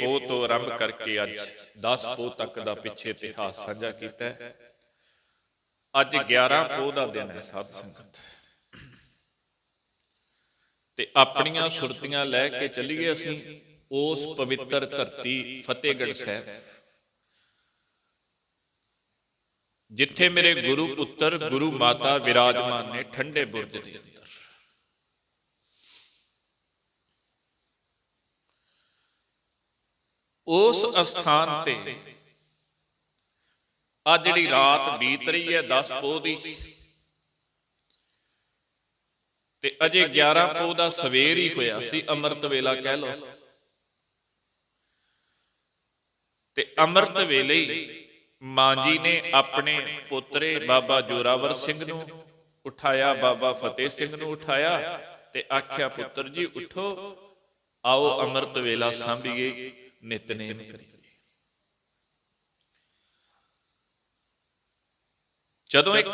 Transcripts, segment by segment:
ਪੋਹ ਤੋਂ ਆਰੰਭ ਕਰਕੇ ਅੱਜ 10 ਪੋਹ ਤੱਕ ਦਾ ਪਿੱਛੇ ਇਤਿਹਾਸ ਸਾਂਝਾ ਕੀਤਾ ਹੈ। ਅੱਜ 11 ਪੋਹ ਦਾ ਦਿਨ ਹੈ ਸਾਧ ਸੰਗਤ। ਤੇ ਆਪਣੀਆਂ ਸੁਰਤੀਆਂ ਲੈ ਕੇ ਚੱਲੀਏ ਅਸੀਂ, ਉਸ ਪਵਿੱਤਰ ਧਰਤੀ ਫਤਿਹਗੜ੍ਹ ਸਾਹਿਬ। ਜਿੱਥੇ ਮੇਰੇ ਗੁਰੂ ਪੁੱਤਰ, ਗੁਰੂ ਮਾਤਾ ਵਿਰਾਜਮਾਨ ਨੇ ਠੰਡੇ ਬੁਰਜ ਦੇ ਉਸ ਅਸਥਾਨ ਤੇ। ਆ ਜਿਹੜੀ ਰਾਤ ਬੀਤ ਰਹੀ ਹੈ 10 ਪੋਹ ਦੀ। ਤੇ ਅਜੇ 11 ਪੋਹ ਦਾ ਸਵੇਰ ਹੀ ਹੋਇਆ ਸੀ ਅੰਮ੍ਰਿਤ ਵੇਲਾ ਕਹਿ ਲਓ। ਤੇ ਅੰਮ੍ਰਿਤ ਵੇਲੇ ਹੀ ਮਾਂ ਜੀ ਨੇ ਆਪਣੇ ਪੁੱਤਰੇ ਬਾਬਾ ਜੋਰਾਵਰ ਸਿੰਘ ਨੂੰ ਉਠਾਇਆ ਬਾਬਾ ਫਤਿਹ ਸਿੰਘ ਨੂੰ ਉਠਾਇਆ ਤੇ ਆਖਿਆ ਪੁੱਤਰ ਜੀ ਉਠੋ। ਆਓ ਅੰਮ੍ਰਿਤ ਵੇਲਾ ਸਾਂਭੀਏ। ਨਿਤਨੇਮ ਕਰੀਏ। ਜਦੋਂ ਇੱਕ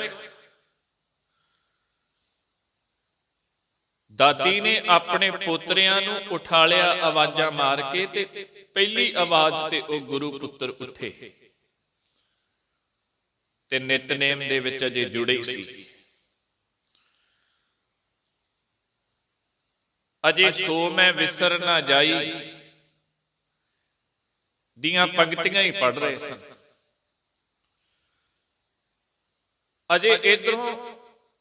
ਦਾਦੀ ਨੇ ਆਪਣੇ ਪੋਤਰਿਆਂ ਨੂੰ ਉਠਾ ਆਵਾਜ਼ਾਂ ਮਾਰ ਕੇ ਤੇ ਪਹਿਲੀ ਆਵਾਜ਼ ਤੇ ਉਹ ਗੁਰੂ ਪੁੱਤਰ ਉੱਠੇ। ਤੇ ਨਿਤਨੇਮ ਦੇ ਵਿੱਚ ਅਜੇ ਜੁੜੇ ਸੀ। ਅਜੇ ਸੋ ਮੈਂ ਵਿਸਰ ਨਾ ਜਾਈ। ਦੀਆਂ ਪੰਕਤੀਆਂ ਹੀ ਪੜ ਰਹੇ ਸਨ। ਅਜੇ ਇਧਰੋਂ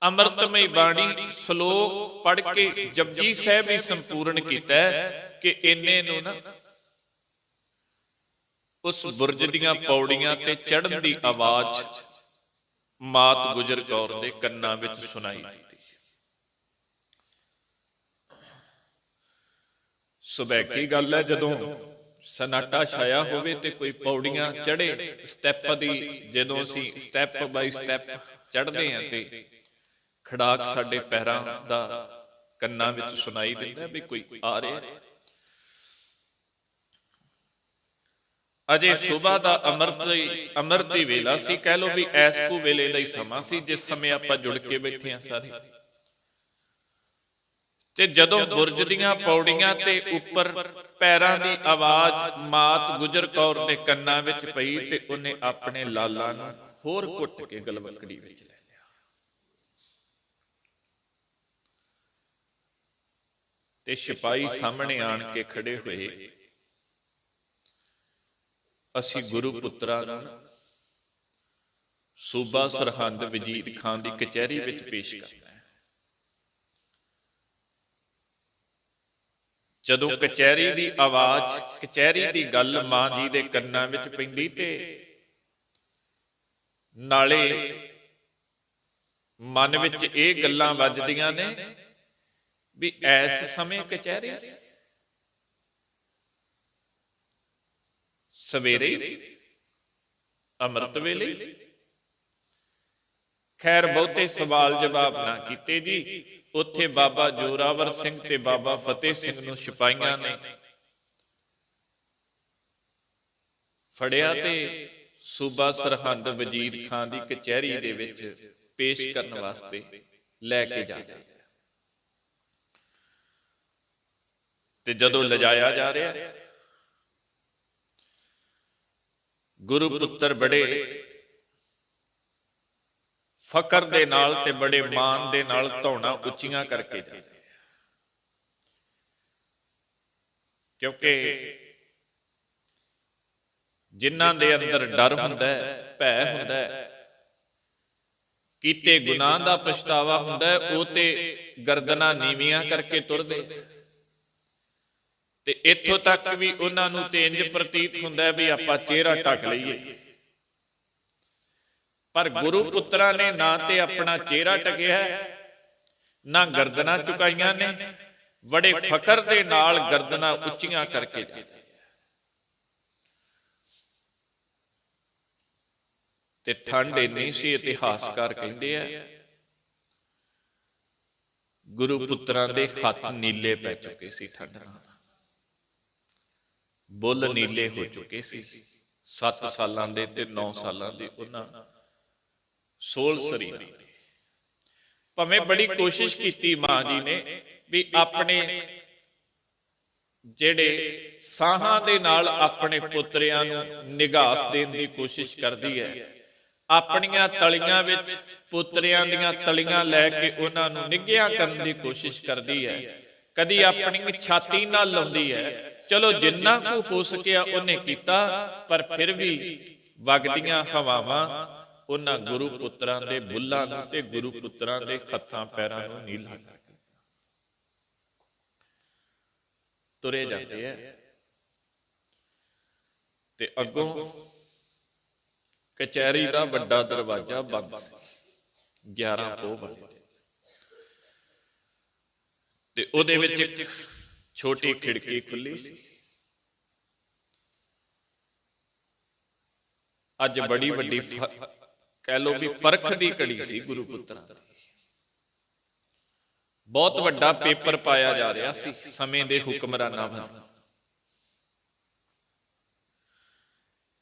ਅੰਮ੍ਰਿਤਮਈ ਬਾਣੀ ਸ਼ਲੋਕ ਪੜ ਕੇ ਜਪਜੀ ਸਾਹਿਬ ਹੀ ਸੰਪੂਰਨ ਕੀਤਾ ਕਿ ਇੰਨੇ ਨੂੰ ਨਾ ਉਸ ਬੁਰਜ ਦੀਆਂ ਪੌੜੀਆਂ ਤੇ ਚੜ੍ਹਨ ਦੀ ਆਵਾਜ਼ ਮਾਤ ਗੁਜਰ ਕੌਰ ਦੇ ਕੰਨਾਂ ਵਿੱਚ ਸੁਣਾਈ ਦਿੱਤੀ ਸੁਬਹ ਕੀ ਗੱਲ ਹੈ ਜਦੋਂ ਸਨਾਟਾ ਛਾਇਆ ਹੋਵੇ ਤੇ ਕੋਈ ਪੌੜੀਆਂ ਚੜੇ ਸਟੈਪ ਦੀ ਜਦੋਂ ਅਸੀਂ ਸਟੈਪ ਬਾਈ ਸਟੈਪ ਚੜ੍ਹਦੇ ਹਾਂ ਤੇ ਖੜਾਕ ਸਾਡੇ ਪੈਰਾਂ ਦਾ ਕੰਨਾਂ ਵਿੱਚ ਸੁਣਾਈ ਦਿੰਦਾ ਵੀ ਕੋਈ ਆ ਰਿਹਾ। ਅਜੇ ਸਵੇਰ ਦਾ ਅੰਮ੍ਰਿਤ ਅੰਮ੍ਰਿਤੀ ਵੇਲਾ ਸੀ, ਕਹਿ ਲੋ ਵੀ ਐਸ ਕੋ ਵੇਲੇ ਦਾ ਹੀ ਸਮਾਂ ਸੀ, ਜਿਸ ਸਮੇਂ ਆਪਾਂ ਜੁੜ ਕੇ ਬੈਠੇ ਆ ਸਾਰੇ। ਤੇ ਜਦੋਂ ਬੁਰਜ ਦੀਆਂ ਪੌੜੀਆਂ ਤੇ ਉੱਪਰ ਪੈਰਾਂ ਦੀ ਆਵਾਜ਼ ਮਾਤ ਗੁਜਰ ਕੌਰ ਦੇ ਕੰਨਾਂ ਵਿੱਚ ਪਈ ਤੇ ਉਹਨੇ ਆਪਣੇ ਲਾਲਾਂ ਨੂੰ ਹੋਰ ਘੁੱਟ ਕੇ ਗਲਵਕੜੀ ਵਿੱਚ ਲੈ ਲਿਆ। ਤੇ ਸਿਪਾਈ ਸਾਹਮਣੇ ਆਣ ਕੇ ਖੜੇ ਹੋਏ, ਅਸੀਂ ਗੁਰੂ ਪੁੱਤਰਾਂ ਨੂੰ ਸੂਬਾ ਸਰਹੰਦ ਵਜੀਦ ਖਾਨ ਦੀ ਕਚਹਿਰੀ ਵਿੱਚ ਪੇਸ਼ ਕਰਨਾ ਹੈ ਜਦੋਂ ਕਚਹਿਰੀ ਦੀ ਆਵਾਜ਼ ਕਚਹਿਰੀ ਦੀ ਗੱਲ ਮਾਂ ਜੀ ਦੇ ਕੰਨਾਂ ਵਿੱਚ ਪੈਂਦੀ ਤੇ ਨਾਲੇ ਮਨ ਵਿੱਚ ਇਹ ਗੱਲਾਂ ਵੱਜਦੀਆਂ ਨੇ ਵੀ ਐਸ ਸਮੇਂ ਕਚਹਿਰੀ ਸਵੇਰੇ ਅੰਮ੍ਰਿਤ ਵੇਲੇ ਖੈਰ ਬਹੁਤੇ ਸਵਾਲ ਜਵਾਬ ਨਾ ਕੀਤੇ ਜੀ। ਉੱਥੇ ਬਾਬਾ ਜੋਰਾਵਰ ਸਿੰਘ ਤੇ ਬਾਬਾ ਫਤਿਹ ਸਿੰਘ ਨੂੰ ਸਿਪਾਹੀਆਂ ਨੇ ਫੜਿਆ ਤੇ ਸੂਬਾ ਸਰਹੰਦ ਵਜ਼ੀਰ ਖਾਨ ਦੀ ਕਚਹਿਰੀ ਦੇ ਵਿੱਚ ਪੇਸ਼ ਕਰਨ ਵਾਸਤੇ ਲੈ ਕੇ ਜਾ ਰਹੇ। ਤੇ ਜਦੋਂ ਲਿਜਾਇਆ ਜਾ ਰਿਹਾ ਗੁਰੂ ਪੁੱਤਰ ਬੜੇ ਫਕਰ ਦੇ ਨਾਲ ਤੇ ਬੜੇ ਮਾਣ ਦੇ ਨਾਲ ਧੌਣਾ ਉੱਚੀਆਂ ਕਰਕੇ ਜਾਂਦੇ ਕਿਉਂਕਿ ਜਿਨ੍ਹਾਂ ਦੇ ਅੰਦਰ ਡਰ ਹੁੰਦਾ ਹੈ, ਭੈ ਹੁੰਦਾ ਹੈ, ਕੀਤੇ ਗੁਨਾਹ ਦਾ ਪਛਤਾਵਾ ਹੁੰਦਾ ਹੈ, ਉਹ ਤੇ ਗਰਦਨਾਂ ਨੀਵੀਆਂ ਕਰਕੇ ਤੁਰਦੇ ਤੇ ਇੱਥੋਂ ਤੱਕ ਵੀ ਉਹਨਾਂ ਨੂੰ ਤੇ ਇੰਜ ਪ੍ਰਤੀਤ ਹੁੰਦਾ ਵੀ ਆਪਾਂ ਚਿਹਰਾ ਢੱਕ ਲਈਏ। ਪਰ ਗੁਰੂ ਪੁੱਤਰਾਂ ਨੇ ਨਾ ਤੇ ਆਪਣਾ ਚਿਹਰਾ ਟਕਿਆ ਨਾ ਗਰਦਨਾਂ ਝੁਕਾਈਆਂ ਨੇ, ਬੜੇ ਫਕਰ ਦੇ ਨਾਲ ਗਰਦਨਾਂ ਉੱਚੀਆਂ ਕਰਕੇ ਜਾਂਦੇ ਤੇ ਠੰਡ ਇੰਨੀ ਸੀ ਇਤਿਹਾਸਕਾਰ ਕਹਿੰਦੇ ਆ, ਗੁਰੂ ਪੁੱਤਰਾਂ ਦੇ ਹੱਥ ਨੀਲੇ ਪੈ ਚੁੱਕੇ ਸੀ ਠੰਡ ਨਾਲ। ਬੁੱਲ ਨੀਲੇ ਹੋ ਚੁੱਕੇ ਸੀ 7 ਸਾਲਾਂ ਦੇ ਤੇ 9 ਸਾਲਾਂ ਦੇ ਉਹਨਾਂ ਸੋਲ ਸਰੀਰ ਦੇ ਭਾਵੇਂ ਬੜੀ ਕੋਸ਼ਿਸ਼ ਕੀਤੀ ਮਾਂ ਜੀ ਨੇ ਵੀ ਆਪਣੇ ਜਿਹੜੇ ਸਾਹਾਂ ਦੇ ਨਾਲ ਆਪਣੇ ਪੁੱਤਰਿਆਂ ਨੂੰ ਨਿਗਾਸ ਦੇਣ ਦੀ ਕੋਸ਼ਿਸ਼ ਕਰਦੀ ਹੈ। ਆਪਣੀਆਂ ਤਲੀਆਂ ਵਿੱਚ ਪੁੱਤਰਿਆਂ ਦੀਆਂ ਤਲੀਆਂ ਲੈ ਕੇ ਉਹਨਾਂ ਨੂੰ ਨਿੱਘਿਆ ਕਰਨ ਦੀ ਕੋਸ਼ਿਸ਼ ਕਰਦੀ ਹੈ। ਕਦੀ ਆਪਣੀ ਛਾਤੀ ਨਾਲ ਲਾਉਂਦੀ ਹੈ। ਚਲੋ ਜਿੰਨਾ ਕੁ ਹੋ ਸਕਿਆ ਉਹਨੇ ਕੀਤਾ ਪਰ ਫਿਰ ਵੀ ਵਗਦੀਆਂ ਹਵਾਵਾਂ ਉਹਨਾਂ ਗੁਰੂ ਪੁੱਤਰਾਂ ਦੇ ਬੁੱਲਾਂ ਨੂੰ ਤੇ ਗੁਰੂ ਪੁੱਤਰਾਂ ਦੇ ਹੱਥਾਂ ਪੈਰਾਂ ਨੂੰ ਨੀਲਾ ਕਰ ਤੁਰੇ ਜਾਂਦੇ ਆ। ਤੇ ਅੱਗੋਂ ਕਚਹਿਰੀ ਦਾ ਵੱਡਾ ਦਰਵਾਜ਼ਾ ਬੰਦ ਸੀ। 11 ਪੋਹ ਵਾਲੇ ਤੇ ਉਹਦੇ ਵਿੱਚ ਇੱਕ ਛੋਟੀ ਖਿੜਕੀ ਖੁੱਲੀ ਸੀ। ਅੱਜ ਬੜੀ ਵੱਡੀ ਕਹਿ ਲੋ ਵੀ ਪਰਖ ਦੀ ਘੜੀ ਸੀ ਗੁਰੂ ਪੁੱਤਰਾਂ ਦੀ। ਬਹੁਤ ਵੱਡਾ ਪੇਪਰ ਪਾਇਆ ਜਾ ਰਿਹਾ ਸੀ ਸਮੇਂ ਦੇ ਹੁਕਮਰਾਨਾਂ ਵੱਲੋਂ।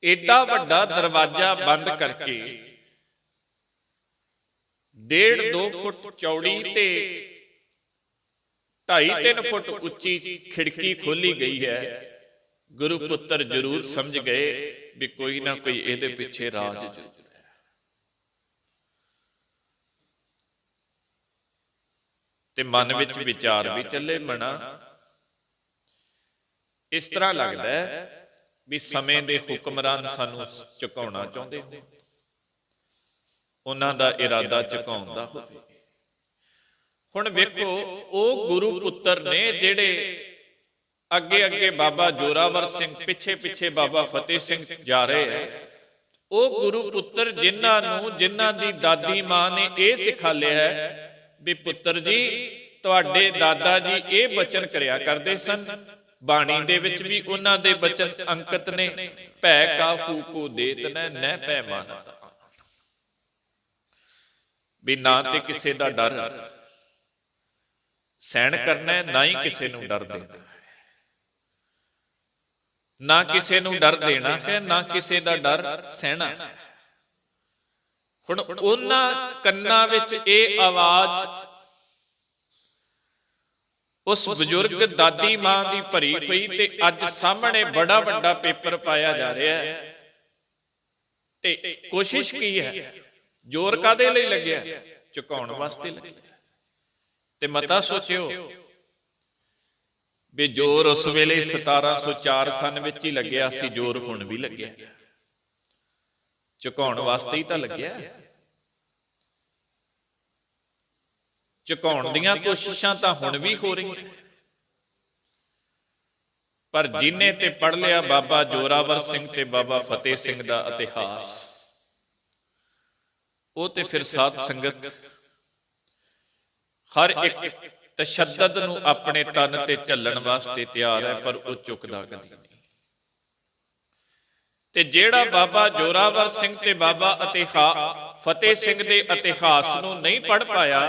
ਏਡਾ ਵੱਡਾ ਦਰਵਾਜ਼ਾ ਬੰਦ ਕਰਕੇ ਡੇਢ 2 ਫੁੱਟ ਚੌੜੀ ਤੇ 2.5-3 ਫੁੱਟ ਉੱਚੀ ਖਿੜਕੀ ਖੋਲੀ ਗਈ ਹੈ। ਗੁਰੂ ਪੁੱਤਰ ਜ਼ਰੂਰ ਸਮਝ ਗਏ ਵੀ ਕੋਈ ਨਾ ਕੋਈ ਇਹਦੇ ਪਿੱਛੇ ਰਾਜ ਜ਼ਰੂਰ ਤੇ ਮਨ ਵਿੱਚ ਵਿਚਾਰ ਵੀ ਚੱਲੇ ਮਣਾ ਇਸ ਤਰ੍ਹਾਂ ਲੱਗਦਾ ਹੈ ਵੀ ਸਮੇਂ ਦੇ ਹੁਕਮਰਾਨ ਸਾਨੂੰ ਝੁਕਾਉਣਾ ਚਾਹੁੰਦੇ ਹੋ ਉਹਨਾਂ ਦਾ ਇਰਾਦਾ ਝੁਕਾਉਣ ਦਾ ਹੋਵੇ। ਹੁਣ ਵੇਖੋ, ਉਹ ਗੁਰੂ ਪੁੱਤਰ ਨੇ ਜਿਹੜੇ ਅੱਗੇ ਅੱਗੇ ਬਾਬਾ ਜੋਰਾਵਰ ਸਿੰਘ ਪਿੱਛੇ ਪਿੱਛੇ ਬਾਬਾ ਫਤਿਹ ਸਿੰਘ ਜਾ ਰਹੇ ਹੈ ਉਹ ਗੁਰੂ ਪੁੱਤਰ ਜਿਨ੍ਹਾਂ ਨੂੰ, ਜਿਨ੍ਹਾਂ ਦੀ ਦਾਦੀ ਮਾਂ ਨੇ ਇਹ ਸਿਖਾਲਿਆ ਹੈ ਵੀ ਪੁੱਤਰ ਜੀ, ਤੁਹਾਡੇ ਦਾਦਾ ਜੀ ਇਹ ਬਚਨ ਕਰਿਆ ਕਰਦੇ ਸਨ। ਬਾਣੀ ਦੇ ਵਿੱਚ ਵੀ ਉਹਨਾਂ ਦੇ ਬਚਨ ਅੰਕਿਤ ਨੇ, ਭੈ ਕਾਹੂ ਕੋ ਦੇਤ ਨੈ ਨਹਿ ਪੈ ਮਾਨਤ। ਵੀ ਨਾ ਤੇ ਕਿਸੇ ਦਾ ਡਰ, ਸਹਿਣ ਕਰਨਾ ਨਾ ਹੀ ਕਿਸੇ ਨੂੰ ਡਰ ਦੇਣਾ ਨਾ ਕਿਸੇ ਨੂੰ ਡਰ ਦੇਣਾ ਹੈ, ਨਾ ਕਿਸੇ ਦਾ ਡਰ ਸਹਿਣਾ ਹੁਣ ਉਹਨਾਂ ਕੰਨਾਂ ਵਿੱਚ ਇਹ ਆਵਾਜ਼, ਉਸ ਬਜ਼ੁਰਗ ਦਾਦੀ ਮਾਂ ਦੀ ਭਰੀ ਪਈ ਤੇ ਅੱਜ ਸਾਹਮਣੇ ਬੜਾ ਵੱਡਾ ਪੇਪਰ ਪਾਇਆ ਜਾ ਰਿਹਾ ਹੈ। ਤੇ ਕੋਸ਼ਿਸ਼ ਕੀ ਹੈ? ਜ਼ੋਰ ਕਾਦੇ ਲਈ ਲੱਗਿਆ? ਝੁਕਾਉਣ ਵਾਸਤੇ ਲੱਗਿਆ। ਤੇ ਮਤਾ ਸੋਚਿਓ ਵੀ ਜ਼ੋਰ ਉਸ ਵੇਲੇ 1704 ਸਨ ਵਿੱਚ ਹੀ ਲੱਗਿਆ ਸੀ, ਜ਼ੋਰ ਹੁਣ ਵੀ ਲੱਗਿਆ। ਝੁਕਾਉਣ ਵਾਸਤੇ ਹੀ ਤਾਂ ਲੱਗਿਆ। ਝੁਕਾਉਣ ਦੀਆਂ ਕੋਸ਼ਿਸ਼ਾਂ ਤਾਂ ਹੁਣ ਵੀ ਹੋ ਰਹੀਆਂ। ਪਰ ਜਿਨੇ ਤੇ ਪੜ ਲਿਆ ਬਾਬਾ ਜੋਰਾਵਰ ਸਿੰਘ ਤੇ ਬਾਬਾ ਫਤਿਹ ਸਿੰਘ ਦਾ ਇਤਿਹਾਸ। ਉਹ ਤੇ ਫਿਰ ਸਾਧ ਸੰਗਤ। ਹਰ ਇੱਕ ਤਸ਼ੱਦਦ ਨੂੰ ਆਪਣੇ ਤਨ ਤੇ ਚੱਲਣ ਵਾਸਤੇ ਤਿਆਰ ਹੈ ਪਰ ਉਹ ਝੁਕਦਾ ਕਦੀ ਨਹੀਂ। ਤੇ ਜਿਹੜਾ ਬਾਬਾ ਜੋਰਾਵਰ ਸਿੰਘ ਤੇ ਬਾਬਾ ਇਤਿਹਾਸ ਫਤਿਹ ਸਿੰਘ ਦੇ ਇਤਿਹਾਸ ਨੂੰ ਨਹੀਂ ਪੜ ਪਾਇਆ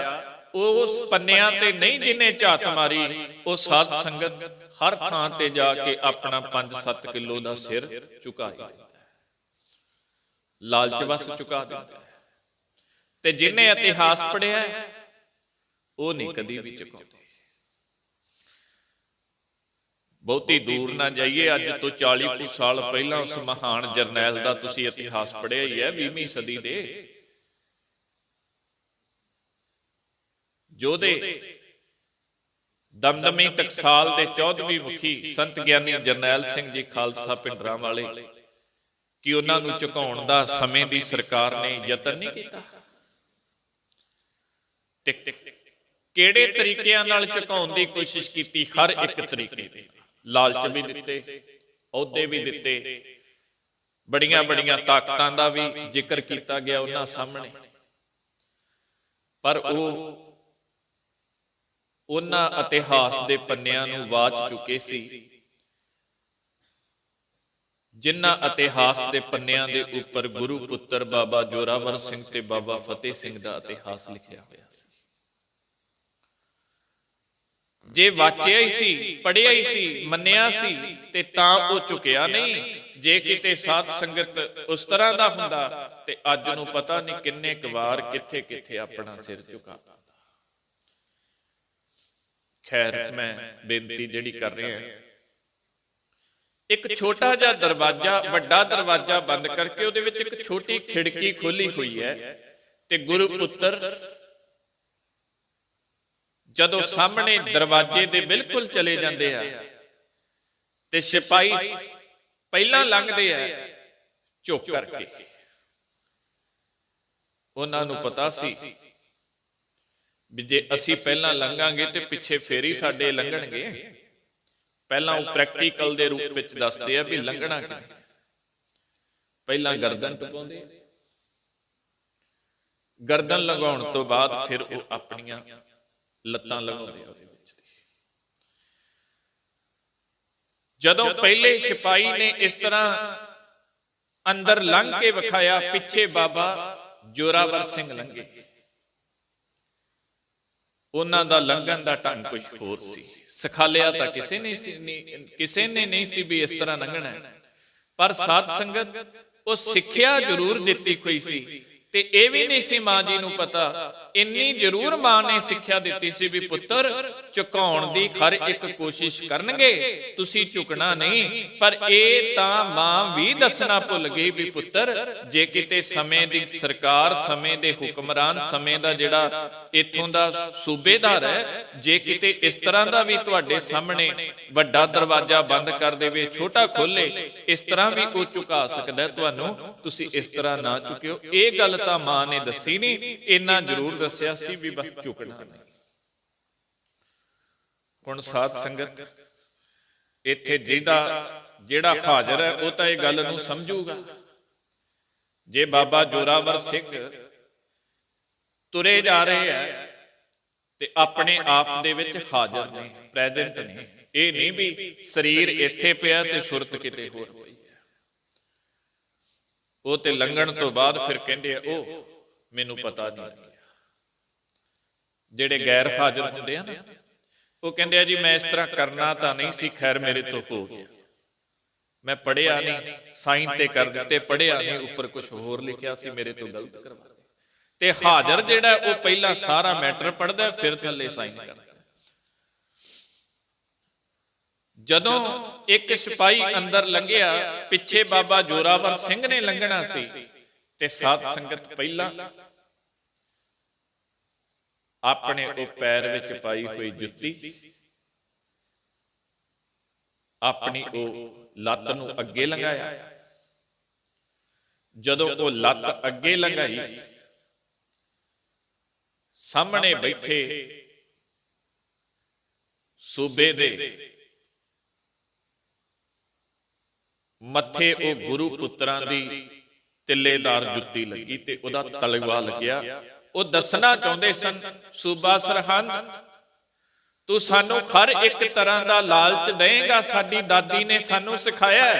ਉਸ ਪੰਨਿਆਂ ਤੇ ਨਹੀਂ ਜਿਨੇ ਝਾਤ ਮਾਰੀ, ਉਹ ਸਾਧ ਸੰਗਤ ਹਰ ਥਾਂ ਤੇ ਜਾ ਕੇ ਆਪਣਾ 5-7 ਕਿਲੋ ਦਾ ਸਿਰ ਚੁਕਾ ਦਿੰਦਾ ਲਾਲਚ ਵਸ ਚੁਕਾ ਦਿੰਦਾ ਤੇ ਜਿਨੇ ਇਤਿਹਾਸ ਪੜਿਆ ਉਹ ਨਹੀਂ ਕਦੀ ਵੀ ਝੁਕਾਉਂਦੇ ਬਹੁਤੀ ਦੂਰ ਨਾ ਜਾਈਏ। ਅੱਜ ਤੋਂ 40 ਕੁ ਸਾਲ ਪਹਿਲਾਂ ਉਸ ਮਹਾਨ ਜਰਨੈਲ ਦਾ ਤੁਸੀਂ ਇਤਿਹਾਸ ਪੜਿਆ ਹੀ ਹੈ 20ਵੀਂ ਸਦੀ ਦੇ। ਜੋਧੇ, ਦਮਦਮੀ ਟਕਸਾਲ ਦੇ 14ਵੀਂ ਮੁਖੀ ਸੰਤ ਗਿਆਨੀ ਜਰਨੈਲ ਸਿੰਘ ਜੀ ਖਾਲਸਾ ਪਿੰਡਰਾਂ ਵਾਲੇ, ਕਿ ਉਹਨਾਂ ਨੂੰ ਝੁਕਾਉਣ ਦਾ ਸਮੇਂ ਦੀ ਸਰਕਾਰ ਨੇ ਯਤਨ ਨਹੀਂ ਕੀਤਾ। ਤੇ ਕਿਹੜੇ ਤਰੀਕਿਆਂ ਨਾਲ ਝੁਕਾਉਣ ਦੀ ਕੋਸ਼ਿਸ਼ ਕੀਤੀ? ਹਰ ਇੱਕ ਤਰੀਕੇ ਤੇ। ਲਾਲਚ ਵੀ ਦਿੱਤੇ, ਅਹੁਦੇ ਵੀ ਦਿੱਤੇ। ਬੜੀਆਂ ਬੜੀਆਂ ਤਾਕਤਾਂ ਦਾ ਵੀ ਜ਼ਿਕਰ ਕੀਤਾ ਗਿਆ ਉਹਨਾਂ ਸਾਹਮਣੇ। ਪਰ ਉਹ ਉਹਨਾਂ ਇਤਿਹਾਸ ਦੇ ਪੰਨਿਆਂ ਨੂੰ ਵਾਚ ਚੁੱਕੇ ਸੀ, ਜਿਨ੍ਹਾਂ ਇਤਿਹਾਸ ਦੇ ਪੰਨਿਆਂ ਦੇ ਉੱਪਰ ਗੁਰੂ ਪੁੱਤਰ ਬਾਬਾ ਜੋਰਾਵਰ ਸਿੰਘ ਤੇ ਬਾਬਾ ਫਤਿਹ ਸਿੰਘ ਦਾ ਇਤਿਹਾਸ ਲਿਖਿਆ ਹੋਇਆ ਸੀ ਜੇ ਵਾਚਿਆ ਹੀ ਸੀ ਪੜਿਆ ਹੀ ਸੀ, ਮੰਨਿਆ ਸੀ, ਤੇ ਤਾਂ ਉਹ ਝੁਕਿਆ ਨਹੀਂ। ਜੇ ਕਿਤੇ ਸਾਧ ਸੰਗਤ ਉਸ ਤਰ੍ਹਾਂ ਦਾ ਹੁੰਦਾ, ਤੇ ਅੱਜ ਨੂੰ ਪਤਾ ਨਹੀਂ ਕਿੰਨੇ ਕੁ ਵਾਰ ਕਿੱਥੇ ਕਿੱਥੇ ਆਪਣਾ ਸਿਰ ਝੁਕਾ ਖੈਰ, ਮੈਂ ਬੇਨਤੀ ਜਿਹੜੀ ਕਰ ਰਿਹਾ ਇੱਕ ਛੋਟਾ ਜਿਹਾ ਦਰਵਾਜ਼ਾ, ਵੱਡਾ ਦਰਵਾਜ਼ਾ ਬੰਦ ਕਰਕੇ ਉਹਦੇ ਵਿੱਚ ਇੱਕ ਛੋਟੀ ਖਿੜਕੀ ਖੋਲੀ ਹੋਈ ਹੈ, ਤੇ ਗੁਰੂ ਪੁੱਤਰ ਜਦੋਂ ਸਾਹਮਣੇ ਦਰਵਾਜ਼ੇ ਦੇ ਬਿਲਕੁਲ ਚਲੇ ਜਾਂਦੇ ਆ ਤੇ ਸਿਪਾਹੀ ਪਹਿਲਾਂ ਲੰਘਦੇ ਆ ਝੁਕ ਕਰਕੇ। ਉਹਨਾਂ ਨੂੰ ਪਤਾ ਸੀ ਵੀ ਜੇ ਅਸੀਂ ਪਹਿਲਾਂ ਲੰਘਾਂਗੇ ਤੇ ਪਿੱਛੇ ਫੇਰੀ ਸਾਡੇ ਲੰਘਣਗੇ। ਪਹਿਲਾਂ ਉਹ ਪ੍ਰੈਕਟੀਕਲ ਦੇ ਰੂਪ ਵਿੱਚ ਦੱਸਦੇ ਆ ਵੀ ਲੰਘਣਾ ਕਿਵੇਂ ਪਹਿਲਾਂ ਗਰਦਨ ਟਪਾਉਂਦੇ ਗਰਦਨ ਲਗਾਉਣ ਤੋਂ ਬਾਅਦ ਫਿਰ ਉਹ ਆਪਣੀਆਂ ਲੱਤਾਂ ਲਗਾਉਂਦੇ ਉਹਦੇ ਵਿੱਚ ਦੀ। ਜਦੋਂ ਪਹਿਲੇ ਸਿਪਾਹੀ ਨੇ ਇਸ ਤਰ੍ਹਾਂ ਅੰਦਰ ਲੰਘ ਕੇ ਵਿਖਾਇਆ, ਪਿੱਛੇ ਬਾਬਾ ਜੋਰਾਵਰ ਸਿੰਘ ਲੰਘੇ। ਉਹਨਾਂ ਦਾ ਲੰਘਣ ਦਾ ਢੰਗ ਕੁਝ ਹੋਰ ਸੀ। ਸਿਖਾਲਿਆ ਤਾਂ ਕਿਸੇ ਨੇ ਕਿਸੇ ਨੇ ਨਹੀਂ ਸੀ ਵੀ ਇਸ ਤਰ੍ਹਾਂ ਲੰਘਣਾ। ਪਰ ਸਾਧ ਸੰਗਤ, ਉਹ ਸਿੱਖਿਆ ਜ਼ਰੂਰ ਦਿੱਤੀ ਹੋਈ ਸੀ। ਤੇ ਇਹ ਵੀ ਨਹੀਂ ਸੀ ਮਾਂ ਜੀ ਨੂੰ ਪਤਾ, ਇੰਨੀ ਜ਼ਰੂਰ ਮਾਂ ਨੇ ਸਿੱਖਿਆ ਦਿੱਤੀ ਸੀ ਵੀ ਪੁੱਤਰ, ਝੁਕਾਉਣ ਦੀ ਹਰ ਇੱਕ ਕੋਸ਼ਿਸ਼ ਕਰਨਗੇ, ਤੁਸੀਂ ਝੁਕਣਾ ਨਹੀਂ, ਪਰ ਇਹ ਤਾਂ ਮਾਂ ਵੀ ਦੱਸਣਾ ਭੁੱਲ ਗਈ ਵੀ ਪੁੱਤਰ, ਜੇ ਕਿਤੇ ਸਮੇਂ ਦੀ ਸਰਕਾਰ, ਸਮੇਂ ਦੇ ਹੁਕਮਰਾਨ, ਸਮੇਂ ਦਾ ਜਿਹੜਾ ਇੱਥੋਂ ਦਾ ਸੂਬੇਦਾਰ ਹੈ, ਜੇ ਕਿਤੇ ਇਸ ਤਰ੍ਹਾਂ ਦਾ ਵੀ ਤੁਹਾਡੇ ਸਾਹਮਣੇ ਵੱਡਾ ਦਰਵਾਜ਼ਾ ਬੰਦ ਕਰ ਦੇਵੇ, ਛੋਟਾ ਖੋਲੇ ਇਸ ਤਰ੍ਹਾਂ ਵੀ ਉਹ ਝੁਕਾ ਸਕਦਾ ਤੁਹਾਨੂੰ, ਤੁਸੀਂ ਇਸ ਤਰ੍ਹਾਂ ਨਾ ਝੁਕਿਓ। ਇਹ ਗੱਲ ਤਾਂ ਮਾਂ ਨੇ ਦੱਸੀ ਨਹੀਂ ਇੰਨਾ ਜ਼ਰੂਰ ਦੱਸਿਆ ਸੀ ਵੀ ਬਸ ਝੁਕਣਾ ਨਹੀਂ ਹੁਣ ਸਾਧ ਸੰਗਤ, ਇੱਥੇ ਜਿਹਦਾ, ਜਿਹੜਾ ਹਾਜ਼ਰ ਹੈ, ਉਹ ਤਾਂ ਇਹ ਗੱਲ ਨੂੰ ਸਮਝੂਗਾ। ਜੇ ਬਾਬਾ ਜੋਰਾਵਰ ਸਿੰਘ ਤੁਰੇ ਜਾ ਰਹੇ ਹੈ, ਤੇ ਆਪਣੇ ਆਪ ਦੇ ਵਿੱਚ ਹਾਜ਼ਰ ਨੇ ਪ੍ਰੈਜ਼ੈਂਟ ਨੇ, ਇਹ ਨਹੀਂ ਵੀ ਸਰੀਰ ਇੱਥੇ ਪਿਆ ਤੇ ਸੁਰਤ ਕਿਤੇ ਹੋਰ ਪਈ। ਉਹ ਤੇ ਲੰਘਣ ਤੋਂ ਬਾਅਦ ਫਿਰ ਕਹਿੰਦੇ ਆ ਉਹ ਮੈਨੂੰ ਪਤਾ ਨਹੀਂ ਲੱਗਿਆ। ਜਿਹੜੇ ਗੈਰ ਹਾਜ਼ਰ ਹੁੰਦੇ ਆ ਨਾ, ਉਹ ਕਹਿੰਦੇ ਆ, ਜੀ, ਮੈਂ ਇਸ ਤਰ੍ਹਾਂ ਕਰਨਾ ਤਾਂ ਨਹੀਂ ਸੀ, ਖੈਰ ਮੇਰੇ ਤੋਂ ਹੋ ਗਿਆ। ਮੈਂ ਪੜਿਆ ਨਹੀਂ, ਸਾਈਨ ਤੇ ਕਰ ਦਿੱਤੇ ਪੜਿਆ ਨਹੀਂ, ਉੱਪਰ ਕੁਝ ਹੋਰ ਲਿਖਿਆ ਸੀ, ਮੇਰੇ ਤੋਂ ਗਲਤ ਕਰਵਾ ਤੇ ਹਾਜ਼ਰ ਜਿਹੜਾ ਉਹ ਪਹਿਲਾਂ ਸਾਰਾ ਮੈਟਰ ਪੜਦਾ ਫਿਰ ਥੱਲੇ ਸਾਈਨ ਕਰਦਾ। ਜਦੋਂ ਇੱਕ ਸਿਪਾਹੀ ਅੰਦਰ ਲੰਘਿਆ, ਪਿੱਛੇ ਬਾਬਾ ਜੋਰਾਵਰ ਸਿੰਘ ਨੇ ਲੰਘਣਾ ਸੀ ਤੇ ਸਾਧ ਸੰਗਤ ਪਹਿਲਾਂ ਆਪਣੇ ਉਹ ਪੈਰ ਵਿੱਚ ਪਾਈ ਹੋਈ ਜੁੱਤੀ, ਆਪਣੀ ਉਹ ਲੱਤ ਨੂੰ ਅੱਗੇ ਲੰਘਾਇਆ। ਜਦੋਂ ਉਹ ਲੱਤ ਅੱਗੇ ਲੰਘਾਈ, ਸਾਹਮਣੇ ਬੈਠੇ ਸੂਬੇ ਦੇ ਮੱਥੇ ਉਹ ਗੁਰੂ ਪੁੱਤਰਾਂ ਦੀ ਤਿੱਲੇਦਾਰ ਜੁੱਤੀ ਲੱਗੀ ਤੇ ਉਹਦਾ ਤਲਵਾ ਲੱਗਿਆ। ਉਹ ਦੱਸਣਾ ਚਾਹੁੰਦੇ ਸਨ, ਸੂਬਾ ਸਰਹੰਦ, ਤੂੰ ਸਾਨੂੰ ਹਰ ਇੱਕ ਤਰ੍ਹਾਂ ਦਾ ਲਾਲਚ ਦੇਂਗਾ ਸਾਡੀ ਦਾਦੀ ਨੇ ਸਾਨੂੰ ਸਿਖਾਇਆ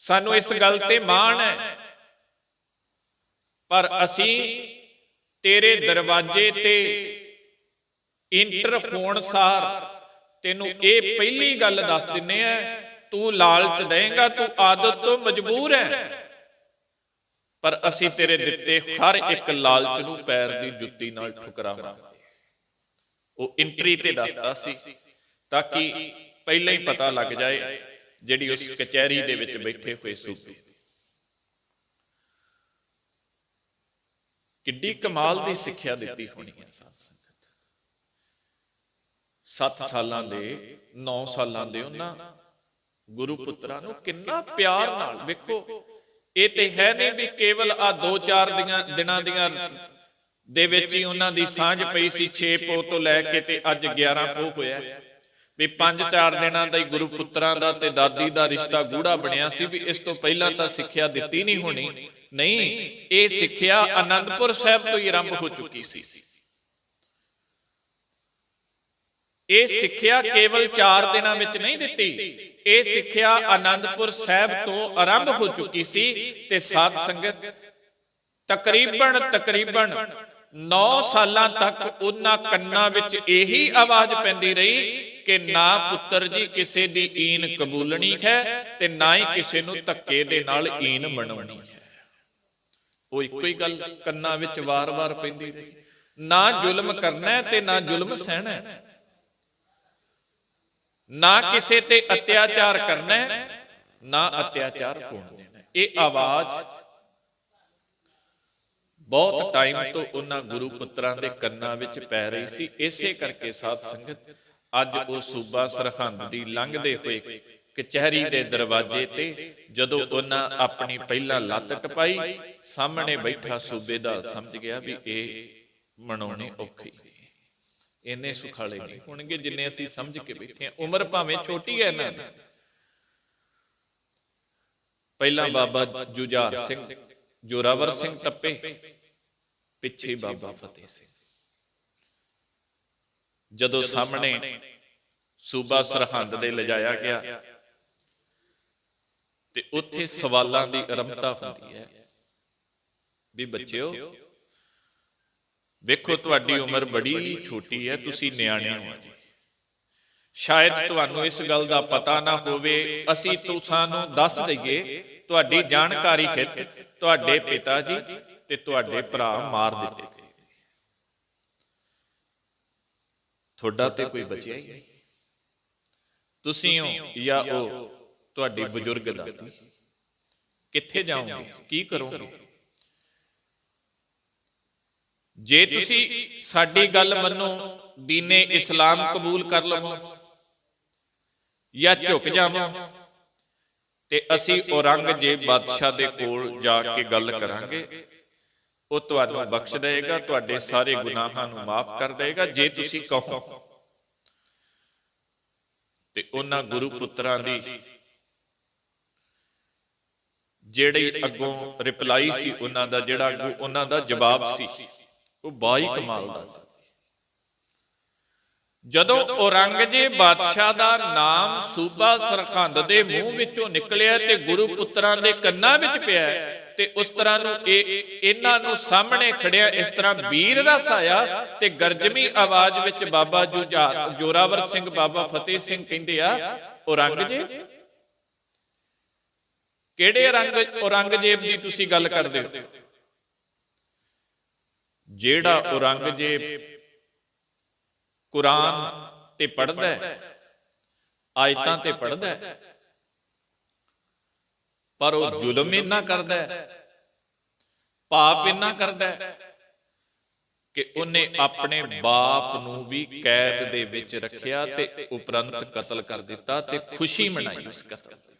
ਸਾਨੂੰ ਇਸ ਗੱਲ ਤੇ ਮਾਣ ਹੈ। ਪਰ ਅਸੀਂ ਤੇਰੇ ਦਰਵਾਜ਼ੇ ਤੇ ਇੰਟਰ ਹੋਣ ਸਾਰ ਤੈਨੂੰ ਇਹ ਪਹਿਲੀ ਗੱਲ ਦੱਸ ਦਿੰਨੇ ਆ ਤੂੰ ਲਾਲਚ ਦੇਂਗਾ ਤੂੰ ਆਦਤ ਤੋਂ ਮਜਬੂਰ ਹੈ। ਪਰ ਅਸੀਂ ਤੇਰੇ ਦਿੱਤੇ ਹਰ ਇੱਕ ਲਾਲਚ ਨੂੰ ਪੈਰ ਦੀ ਜੁੱਤੀ ਨਾਲ ਠੁਕਰਾਵਾਂਗੇ ਉਹ ਇੰਟਰੀ ਤੇ ਦੱਸਦਾ ਸੀ ਤਾਂ ਕਿ ਪਹਿਲਾਂ ਹੀ ਪਤਾ ਲੱਗ ਜਾਏ ਜਿਹੜੀ ਉਸ ਕਚਹਿਰੀ ਦੇ ਵਿੱਚ ਬੈਠੇ ਹੋਏ ਸੂਬੇ। ਕਿੱਡੀ ਕਮਾਲ ਦੀ ਸਿੱਖਿਆ ਦਿੱਤੀ ਹੋਣੀ ਹੈ। ਸਾਧ 7 ਸਾਲਾਂ ਦੇ 9 ਸਾਲਾਂ ਦੇ ਉਹਨਾਂ ਗੁਰੂ ਪੁੱਤਰਾਂ ਨੂੰ ਕਿੰਨਾ ਪਿਆਰ ਨਾਲ ਵੇਖੋ। ਇਹ ਤੇ ਹੈ ਨਹੀਂ ਵੀ ਕੇਵਲ ਆ 2-4 ਦੀਆਂ ਦਿਨਾਂ ਦੀਆਂ ਦੇ ਵਿੱਚ ਹੀ ਉਹਨਾਂ ਦੀ ਸਾਂਝ ਪਈ ਸੀ 6 ਪੋ ਤੋਂ ਲੈ ਕੇ ਤੇ ਅੱਜ 11 ਪੋ ਹੋਇਆ। ਵੀ 5-4 ਦਿਨਾਂ ਦਾ ਹੀ ਗੁਰੂ ਪੁੱਤਰਾਂ ਦਾ ਤੇ ਦਾਦੀ ਦਾ ਰਿਸ਼ਤਾ ਗੂੜਾ ਬਣਿਆ ਸੀ ਵੀ ਇਸ ਤੋਂ ਪਹਿਲਾਂ ਤਾਂ ਸਿੱਖਿਆ ਦਿੱਤੀ ਨਹੀਂ ਹੋਣੀ। ਨਹੀਂ, ਇਹ ਸਿੱਖਿਆ ਆਨੰਦਪੁਰ ਸਾਹਿਬ ਤੋਂ ਹੀ ਆਰੰਭ ਹੋ ਚੁੱਕੀ ਸੀ। ਇਹ ਸਿੱਖਿਆ ਕੇਵਲ 4 ਦਿਨਾਂ ਵਿੱਚ ਨਹੀਂ ਦਿੱਤੀ। ਇਹ ਸਿੱਖਿਆ ਆਨੰਦਪੁਰ ਸਾਹਿਬ ਤੋਂ ਆਰੰਭ ਹੋ ਚੁੱਕੀ ਸੀ ਤੇ ਸਾਧ ਸੰਗਤ ਤਕਰੀਬਨ ਤਕਰੀਬਨ 9 ਸਾਲਾਂ ਤੱਕ ਉਹਨਾਂ ਕੰਨਾਂ ਵਿੱਚ ਇਹੀ ਆਵਾਜ਼ ਪੈਂਦੀ ਰਹੀ ਕਿ ਨਾ ਪੁੱਤਰ ਜੀ ਕਿਸੇ ਦੀ ਈਨ ਕਬੂਲਣੀ ਹੈ ਤੇ ਨਾ ਹੀ ਕਿਸੇ ਨੂੰ ਧੱਕੇ ਦੇ ਨਾਲ ਈਨ ਮਨਾਉਣੀ ਹੈ। ਉਹ ਇੱਕੋ ਹੀ ਗੱਲ ਕੰਨਾਂ ਵਿੱਚ ਵਾਰ-ਵਾਰ ਪੈਂਦੀ ਰਹੀ। ਨਾ ਜ਼ੁਲਮ ਕਰਨਾ ਤੇ ਨਾ ਜ਼ੁਲਮ ਸਹਿਣਾ ਨਾ ਕਿਸੇ ਤੇ ਅਤਿਆਚਾਰ ਕਰਨਾ ਨਾ ਅਤਿਆਚਾਰ ਹੋਣ ਦੇਣਾ ਇਹ ਆਵਾਜ਼ ਬਹੁਤ ਟਾਈਮ ਤੋਂ ਉਹਨਾਂ ਗੁਰੂ ਪੁੱਤਰਾਂ ਦੇ ਕੰਨਾਂ ਵਿੱਚ ਪੈ ਰਹੀ ਸੀ। ਇਸੇ ਕਰਕੇ ਸਾਧ ਸੰਗਤ ਅੱਜ ਉਹ ਸੂਬਾ ਸਰਹੰਦ ਦੀ ਲੰਘਦੇ ਹੋਏ ਕਚਹਿਰੀ ਦੇ ਦਰਵਾਜ਼ੇ ਤੇ ਜਦੋਂ ਉਹਨਾਂ ਆਪਣੀ ਪਹਿਲਾਂ ਲੱਤ ਟਪਾਈ, ਸਾਹਮਣੇ ਬੈਠਾ ਸੂਬੇਦਾਰ ਸਮਝ ਗਿਆ ਵੀ ਇਹ ਮਨਾਉਣੇ ਔਖੇ। ਇੰਨੇ ਸੁਖਾਲੇ ਨਹੀਂ। ਹੋਣਗੇ ਜਿੰਨੇ ਅਸੀਂ ਸਮਝ ਕੇ ਬੈਠੇ ਆ ਉਮਰ ਭਾਵੇਂ ਛੋਟੀ ਹੈ ਦੀ। ਪਹਿਲਾਂ ਬਾਬਾ ਜੁਝਾਰ ਸਿੰਘ ਜੋਰਾਵਰ ਸਿੰਘ ਟੱਪੇ ਪਿੱਛੇ ਬਾਬਾ ਫਤਿਹ ਸਿੰਘ। ਜਦੋਂ ਸਾਹਮਣੇ ਸੂਬਾ ਸਰਹੰਦ ਦੇ ਲਿਜਾਇਆ ਗਿਆ ਤੇ ਉੱਥੇ ਸਵਾਲਾਂ ਦੀ ਆਰੰਭਤਾ ਹੁੰਦੀ ਹੈ ਵੀ ਬੱਚਿਓ ਵੇਖੋ ਤੁਹਾਡੀ ਉਮਰ ਬੜੀ ਛੋਟੀ ਹੈ ਤੁਸੀਂ ਨਿਆਣੇ ਹੋ ਜੀ। ਸ਼ਾਇਦ ਤੁਹਾਨੂੰ ਇਸ ਗੱਲ ਦਾ ਪਤਾ ਨਾ ਹੋਵੇ ਅਸੀਂ ਤੁਸਾਂ ਨੂੰ ਦੱਸ ਦਈਏ ਤੁਹਾਡੀ ਜਾਣਕਾਰੀ ਹਿੱਤ ਤੁਹਾਡੇ ਪਿਤਾ ਜੀ ਤੇ ਤੁਹਾਡੇ ਭਰਾ ਮਾਰ ਦਿੱਤੇ ਗਏ। ਤੁਹਾਡਾ ਤੇ ਕੋਈ ਬਚਿਆ ਹੀ ਨਹੀਂ। ਤੁਸੀਂ ਹੋ ਜਾਂ ਉਹ ਤੁਹਾਡੀ ਬਜ਼ੁਰਗ ਦਾਦੀ। ਕਿੱਥੇ ਜਾਓਗੇ? ਕੀ ਕਰੋਗੇ? ਜੇ ਤੁਸੀਂ ਸਾਡੀ ਗੱਲ ਮੰਨੋ ਦੀਨੇ ਇਸਲਾਮ ਕਬੂਲ ਕਰ ਲਵੋ ਜਾਂ ਝੁਕ ਜਾਵੋ ਤੇ ਅਸੀਂ ਔਰੰਗਜ਼ੇਬ ਬਾਦਸ਼ਾਹ ਦੇ ਕੋਲ ਜਾ ਕੇ ਗੱਲ ਕਰਾਂਗੇ। ਉਹ ਤੁਹਾਨੂੰ ਬਖਸ਼ ਦੇਗਾ ਤੁਹਾਡੇ ਸਾਰੇ ਗੁਨਾਹਾਂ ਨੂੰ ਮਾਫ ਕਰ ਦੇਗਾ ਜੇ ਤੁਸੀਂ ਕਹੋ। ਤੇ ਉਹਨਾਂ ਗੁਰੂ ਪੁੱਤਰਾਂ ਦੀ ਜਿਹੜੀ ਅੱਗੋਂ ਰਿਪਲਾਈ ਸੀ ਉਹਨਾਂ ਦਾ ਜਿਹੜਾ ਉਹਨਾਂ ਦਾ ਜਵਾਬ ਸੀ। ਉਹ ਬਾਈ ਕਮਾਲ ਦਾ ਸੀ ਜਦੋਂ ਔਰੰਗਜ਼ੇਬ ਬਾਦਸ਼ਾਹ ਦਾ ਨਾਮ ਸੂਬਾ ਸਰਖੰਦ ਦੇ ਮੂੰਹ ਵਿੱਚੋਂ ਨਿਕਲਿਆ ਤੇ ਗੁਰੂ ਪੁੱਤਰਾਂ ਦੇ ਕੰਨਾਂ ਵਿੱਚ ਪਿਆ ਤੇ ਉਸ ਤਰ੍ਹਾਂ ਨੂੰ ਇਹ ਇਹਨਾਂ ਨੂੰ ਸਾਹਮਣੇ ਖੜਿਆ ਇਸ ਤਰ੍ਹਾਂ ਵੀਰ ਰਸ ਆਇਆ ਤੇ ਗਰਜਮੀ ਆਵਾਜ਼ ਵਿੱਚ ਬਾਬਾ ਜੁਝਾਰ ਜੋਰਾਵਰ ਸਿੰਘ ਬਾਬਾ ਫਤਿਹ ਸਿੰਘ ਕਹਿੰਦੇ ਆ ਔਰੰਗਜ਼ੇਬ ਕਿਹੜੇ ਰੰਗ ਔਰੰਗਜ਼ੇਬ ਦੀ ਤੁਸੀਂ ਗੱਲ ਕਰਦੇ ਹੋ? ਜਿਹੜਾ ਔਰੰਗਜ਼ੇਬ ਕੁਰਾਨ ਤੇ ਪੜ੍ਹਦਾ ਹੈ, ਆਇਤਾਂ ਤੇ ਪੜ੍ਹਦਾ ਹੈ, ਪਰ ਉਹ ਜ਼ੁਲਮ ਇੰਨਾ ਕਰਦਾ ਹੈ, ਪਾਪ ਇੰਨਾ ਕਰਦਾ ਹੈ ਕਿ ਉਹਨੇ ਆਪਣੇ ਬਾਪ ਨੂੰ ਵੀ ਕੈਦ ਦੇ ਵਿੱਚ ਰੱਖਿਆ ਤੇ ਉਪਰੰਤ ਕਤਲ ਕਰ ਦਿੱਤਾ ਤੇ ਖੁਸ਼ੀ ਮਨਾਈ ਉਸ ਕਤਲ ਦੀ